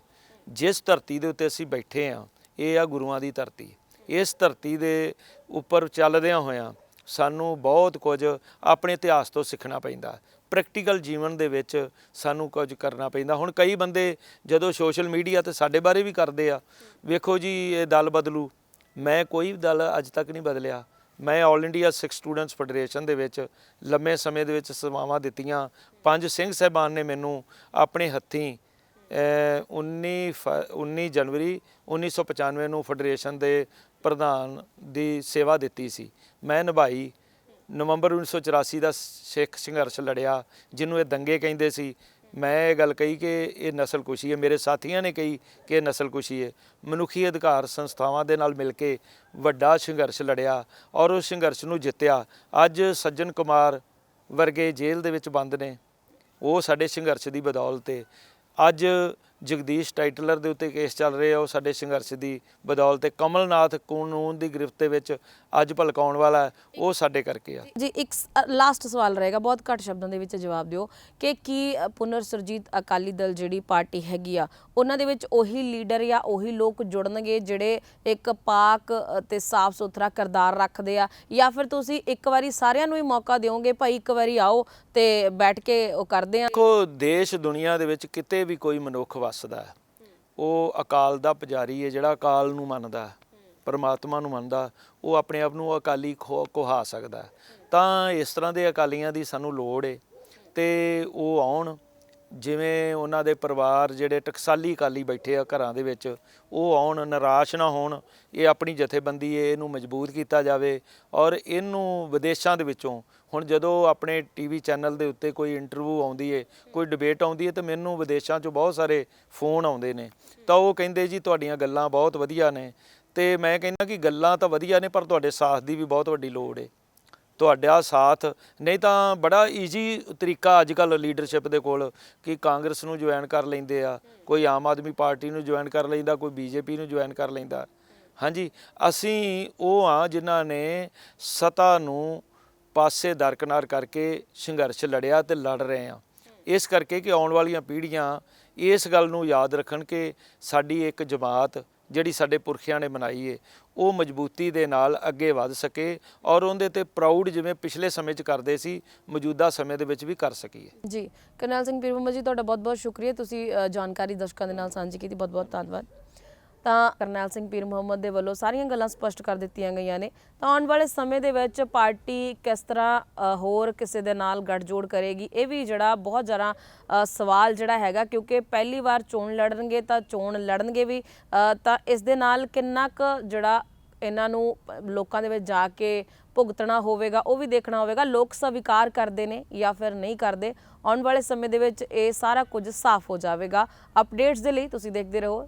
ਜਿਸ ਧਰਤੀ ਦੇ ਉੱਤੇ ਅਸੀਂ ਬੈਠੇ ਆ, ਇਹ ਆ ਗੁਰੂਆਂ ਦੀ ਧਰਤੀ। ਇਸ ਧਰਤੀ ਦੇ ਉੱਪਰ ਚੱਲਦਿਆਂ ਹੋਇਆਂ ਸਾਨੂੰ ਬਹੁਤ ਕੁਝ ਆਪਣੇ ਇਤਿਹਾਸ ਤੋਂ ਸਿੱਖਣਾ ਪੈਂਦਾ। ਪ੍ਰੈਕਟੀਕਲ ਜੀਵਨ ਦੇ ਵਿੱਚ ਸਾਨੂੰ ਕੁਝ ਕਰਨਾ ਪੈਂਦਾ। ਹੁਣ ਕਈ ਬੰਦੇ ਜਦੋਂ ਸੋਸ਼ਲ ਮੀਡੀਆ ਤੇ ਸਾਡੇ ਬਾਰੇ ਵੀ ਕਰਦੇ ਆ, ਵੇਖੋ ਜੀ, ਇਹ ਦਲ ਬਦਲੂ। ਮੈਂ ਕੋਈ ਵੀ ਦਲ ਅੱਜ ਤੱਕ ਨਹੀਂ ਬਦਲਿਆ। ਮੈਂ all India Sikh students federation ਦੇ ਵਿੱਚ ਲੰਮੇ ਸਮੇਂ ਦੇ ਵਿੱਚ ਸੇਵਾਵਾਂ ਦਿੱਤੀਆਂ। ਪੰਜ ਸਿੰਘ ਸਾਹਿਬਾਨ ਨੇ ਮੈਨੂੰ ਆਪਣੇ ਹੱਥੀਂ 19 ਫ- 19 ਜਨਵਰੀ 1995 ਨੂੰ ਫੈਡਰੇਸ਼ਨ ਦੇ ਪ੍ਰਧਾਨ ਦੀ ਸੇਵਾ ਦਿੱਤੀ ਸੀ। ਮੈਂ ਨਿਭਾਈ। ਨਵੰਬਰ 1984 ਦਾ ਸਿੱਖ ਸੰਘਰਸ਼ ਲੜਿਆ, ਜਿਹਨੂੰ ਇਹ ਦੰਗੇ ਕਹਿੰਦੇ ਸੀ। ਮੈਂ ਇਹ ਗੱਲ ਕਹੀ ਕਿ ਇਹ ਨਸਲਕੁਸ਼ੀ ਹੈ। ਮੇਰੇ ਸਾਥੀਆਂ ਨੇ ਕਹੀ ਕਿ ਇਹ ਨਸਲਕੁਸ਼ੀ ਹੈ। ਮਨੁੱਖੀ ਅਧਿਕਾਰ ਸੰਸਥਾਵਾਂ ਦੇ ਨਾਲ ਮਿਲ ਕੇ ਵੱਡਾ ਸੰਘਰਸ਼ ਲੜਿਆ ਔਰ ਉਸ ਸੰਘਰਸ਼ ਨੂੰ ਜਿੱਤਿਆ। ਅੱਜ ਸੱਜਣ ਕੁਮਾਰ ਵਰਗੇ ਜੇਲ੍ਹ ਦੇ ਵਿੱਚ ਬੰਦ ਨੇ। ਉਹ ਸਾਡੇ ਸੰਘਰਸ਼ ਦੀ ਬਦੌਲਤ ਹੈ ਅੱਜ ਜਗਦੀਸ਼ ਟਾਈਟਲਰ ਦੇ ਉੱਤੇ ਕੇਸ ਚੱਲ ਰਹੇ ਆ। ਉਹ ਸਾਡੇ ਸੰਘਰਸ਼ ਦੀ ਬਦੌਲਤ ਹੈ ਕਮਲਨਾਥ ਕਾਨੂੰਨ ਦੀ ਗ੍ਰਿਫਤ ਦੇ ਵਿੱਚ ਅੱਜ ਭਲਕਾਉਣ ਵਾਲਾ ਉਹ ਸਾਡੇ ਕਰਕੇ ਆ। ਜੀ ਇੱਕ ਲਾਸਟ ਸਵਾਲ ਰਹੇਗਾ। ਬਹੁਤ ਘੱਟ ਸ਼ਬਦਾਂ ਦੇ ਵਿੱਚ ਜਵਾਬ ਦਿਓ ਕਿ ਕੀ ਪੁਨਰ ਸੁਰਜੀਤ ਅਕਾਲੀ ਦਲ ਜਿਹੜੀ ਪਾਰਟੀ ਹੈਗੀ ਆ ਉਹਨਾਂ ਦੇ ਵਿੱਚ ਉਹੀ ਲੀਡਰ ਜਾਂ ਉਹੀ ਲੋਕ ਜੁੜਨਗੇ ਜਿਹੜੇ ਇੱਕ ਪਾਕ ਤੇ ਸਾਫ਼ ਸੁਥਰਾ ਕਿਰਦਾਰ ਰੱਖਦੇ ਆ? ਜਾਂ ਫਿਰ ਤੁਸੀਂ ਇੱਕ ਵਾਰੀ ਸਾਰਿਆਂ ਨੂੰ ਹੀ ਮੌਕਾ ਦਿਓਗੇ ਭਾਈ ਇੱਕ ਵਾਰੀ ਆਓ ਤੇ ਬੈਠ ਕੇ ਉਹ ਕਰਦੇ ਆ? ਦੇਖੋ ਦੇਸ਼ ਦੁਨੀਆ ਦੇ ਵਿੱਚ ਕਿਤੇ ਵੀ ਕੋਈ ਮਨੁੱਖ ਵੱਸਦਾ ਉਹ ਅਕਾਲ ਦਾ ਪੁਜਾਰੀ ਹੈ, ਜਿਹੜਾ ਅਕਾਲ ਨੂੰ ਮੰਨਦਾ ਪਰਮਾਤਮਾ ਨੂੰ ਮੰਨਦਾ ਉਹ ਆਪਣੇ ਆਪ ਨੂੰ ਅਕਾਲੀ ਖੋ- ਕਹਾ ਸਕਦਾ ਤਾਂ ਇਸ ਤਰ੍ਹਾਂ ਦੇ ਅਕਾਲੀਆਂ ਦੀ ਸਾਨੂੰ ਲੋੜ ਏ ਤੇ ਉਹ ਆਉਣ ਜਿਵੇਂ ਉਹਨਾਂ ਦੇ ਪਰਿਵਾਰ ਜਿਹੜੇ ਟਕਸਾਲੀ ਕਾਲੀ ਬੈਠੇ ਆ ਘਰਾਂ ਦੇ ਵਿੱਚ, ਉਹ ਆਉਣ, ਨਿਰਾਸ਼ ਨਾ ਹੋਣ, ਇਹ ਆਪਣੀ ਜਥੇਬੰਦੀ ਹੈ ਇਹਨੂੰ ਮਜ਼ਬੂਤ ਕੀਤਾ ਜਾਵੇ ਔਰ ਇਹਨੂੰ ਵਿਦੇਸ਼ਾਂ ਦੇ ਵਿੱਚੋਂ, ਹੁਣ ਜਦੋਂ ਆਪਣੇ ਟੀਵੀ ਚੈਨਲ ਦੇ ਉੱਤੇ ਕੋਈ ਇੰਟਰਵਿਊ ਆਉਂਦੀ ਏ, ਕੋਈ ਡਿਬੇਟ ਆਉਂਦੀ ਏ, ਤੇ ਮੈਨੂੰ ਵਿਦੇਸ਼ਾਂ 'ਚੋਂ ਬਹੁਤ ਸਾਰੇ ਫੋਨ ਆਉਂਦੇ ਨੇ। ਤਾਂ ਉਹ ਕਹਿੰਦੇ ਜੀ ਤੁਹਾਡੀਆਂ ਗੱਲਾਂ ਬਹੁਤ ਵਧੀਆ ਨੇ, ਤੇ ਮੈਂ ਕਹਿੰਦਾ ਕਿ ਗੱਲਾਂ ਤਾਂ ਵਧੀਆ ਨੇ, ਪਰ ਤੁਹਾਡੇ ਸਾਥ ਦੀ ਵੀ ਬਹੁਤ ਵੱਡੀ ਲੋੜ ਏ। ਤੁਹਾਡਾ ਸਾਥ। ਨਹੀਂ ਤਾਂ ਬੜਾ ਈਜ਼ੀ ਤਰੀਕਾ ਅੱਜ ਕੱਲ ਲੀਡਰਸ਼ਿਪ ਦੇ ਕੋਲ ਕਿ ਕਾਂਗਰਸ ਨੂੰ ਜੁਆਇਨ ਕਰ ਲੈਂਦੇ ਆ। ਕੋਈ ਆਮ ਆਦਮੀ ਪਾਰਟੀ ਨੂੰ ਜੁਆਇਨ ਕਰ ਲੈਂਦਾ, ਕੋਈ ਬੀਜੇਪੀ ਨੂੰ ਜੁਆਇਨ ਕਰ ਲੈਂਦਾ। ਹਾਂਜੀ, ਅਸੀਂ ਉਹ ਆ ਜਿਨ੍ਹਾਂ ਨੇ ਸਤਾ ਨੂੰ ਪਾਸੇ ਦਰਕਨਾਰ ਕਰਕੇ ਸੰਘਰਸ਼ ਲੜਿਆ ਤੇ ਲੜ ਰਹੇ ਆ। ਇਸ ਕਰਕੇ ਕਿ ਆਉਣ ਵਾਲੀਆਂ ਪੀੜ੍ਹੀਆਂ ਇਸ ਗੱਲ ਨੂੰ ਯਾਦ ਰੱਖਣ ਕਿ ਸਾਡੀ ਇੱਕ ਜਮਾਤ ਜਿਹੜੀ ਸਾਡੇ ਪੁਰਖਿਆਂ ਨੇ ਬਣਾਈ ਏ ਉਹ ਮਜ਼ਬੂਤੀ ਦੇ ਨਾਲ ਅੱਗੇ ਵਧ ਸਕੇ ਔਰ ਉਹਦੇ ਤੇ ਪ੍ਰਾਊਡ ਜਿਵੇਂ ਪਿਛਲੇ ਸਮੇਂ 'ਚ ਕਰਦੇ ਸੀ, ਮੌਜੂਦਾ ਸਮੇਂ ਦੇ ਵਿੱਚ ਵੀ ਕਰ ਸਕੀਏ। ਜੀ, ਕਰਨੈਲ ਸਿੰਘ ਪੀਰ ਜੀ, ਤੁਹਾਡਾ ਬਹੁਤ-ਬਹੁਤ ਸ਼ੁਕਰੀਆ। ਤੁਸੀਂ ਜਾਣਕਾਰੀ ਦਰਸ਼ਕਾਂ ਦੇ ਨਾਲ ਸਾਂਝੀ ਕੀਤੀ। ਬਹੁਤ-ਬਹੁਤ ਧੰਨਵਾਦ। ਤਾਂ ਕਰਨੈਲ ਸਿੰਘ ਪੀਰ ਮੁਹੰਮਦ ਦੇ ਵੱਲੋਂ ਸਾਰੀਆਂ ਗੱਲਾਂ ਸਪਸ਼ਟ ਕਰ ਦਿੱਤੀਆਂ ਗਈਆਂ ਨੇ। ਤਾਂ ਆਉਣ ਵਾਲੇ ਸਮੇਂ ਦੇ ਵਿੱਚ ਪਾਰਟੀ ਕਿਸ ਤਰ੍ਹਾਂ ਹੋਰ ਕਿਸੇ ਦੇ ਨਾਲ ਗੱਠਜੋੜ ਕਰੇਗੀ, ਇਹ ਵੀ ਜਿਹੜਾ ਬਹੁਤ ਜ਼ਿਆਦਾ ਸਵਾਲ ਜਿਹੜਾ ਹੈਗਾ, ਕਿਉਂਕਿ ਪਹਿਲੀ ਵਾਰ ਚੋਣ ਲੜਨਗੇ ਤਾਂ ਚੋਣ ਲੜਨਗੇ ਵੀ ਤਾਂ ਇਸ ਦੇ ਨਾਲ ਕਿੰਨਾ ਕੁ ਜਿਹੜਾ ਇਹਨਾਂ ਨੂੰ ਲੋਕਾਂ ਦੇ ਵਿੱਚ ਜਾ ਕੇ ਭੁਗਤਣਾ ਹੋਵੇਗਾ, ਉਹ ਵੀ ਦੇਖਣਾ ਹੋਵੇਗਾ। ਲੋਕ ਸਵੀਕਾਰ ਕਰਦੇ ਨੇ ਜਾਂ ਫਿਰ ਨਹੀਂ ਕਰਦੇ। ਆਉਣ ਵਾਲੇ ਸਮੇਂ ਦੇ ਵਿੱਚ ਇਹ ਸਾਰਾ ਕੁਝ ਸਾਫ਼ ਹੋ ਜਾਵੇਗਾ। ਅਪਡੇਟਸ ਦੇ ਲਈ ਤੁਸੀਂ ਦੇਖਦੇ ਰਹੋ।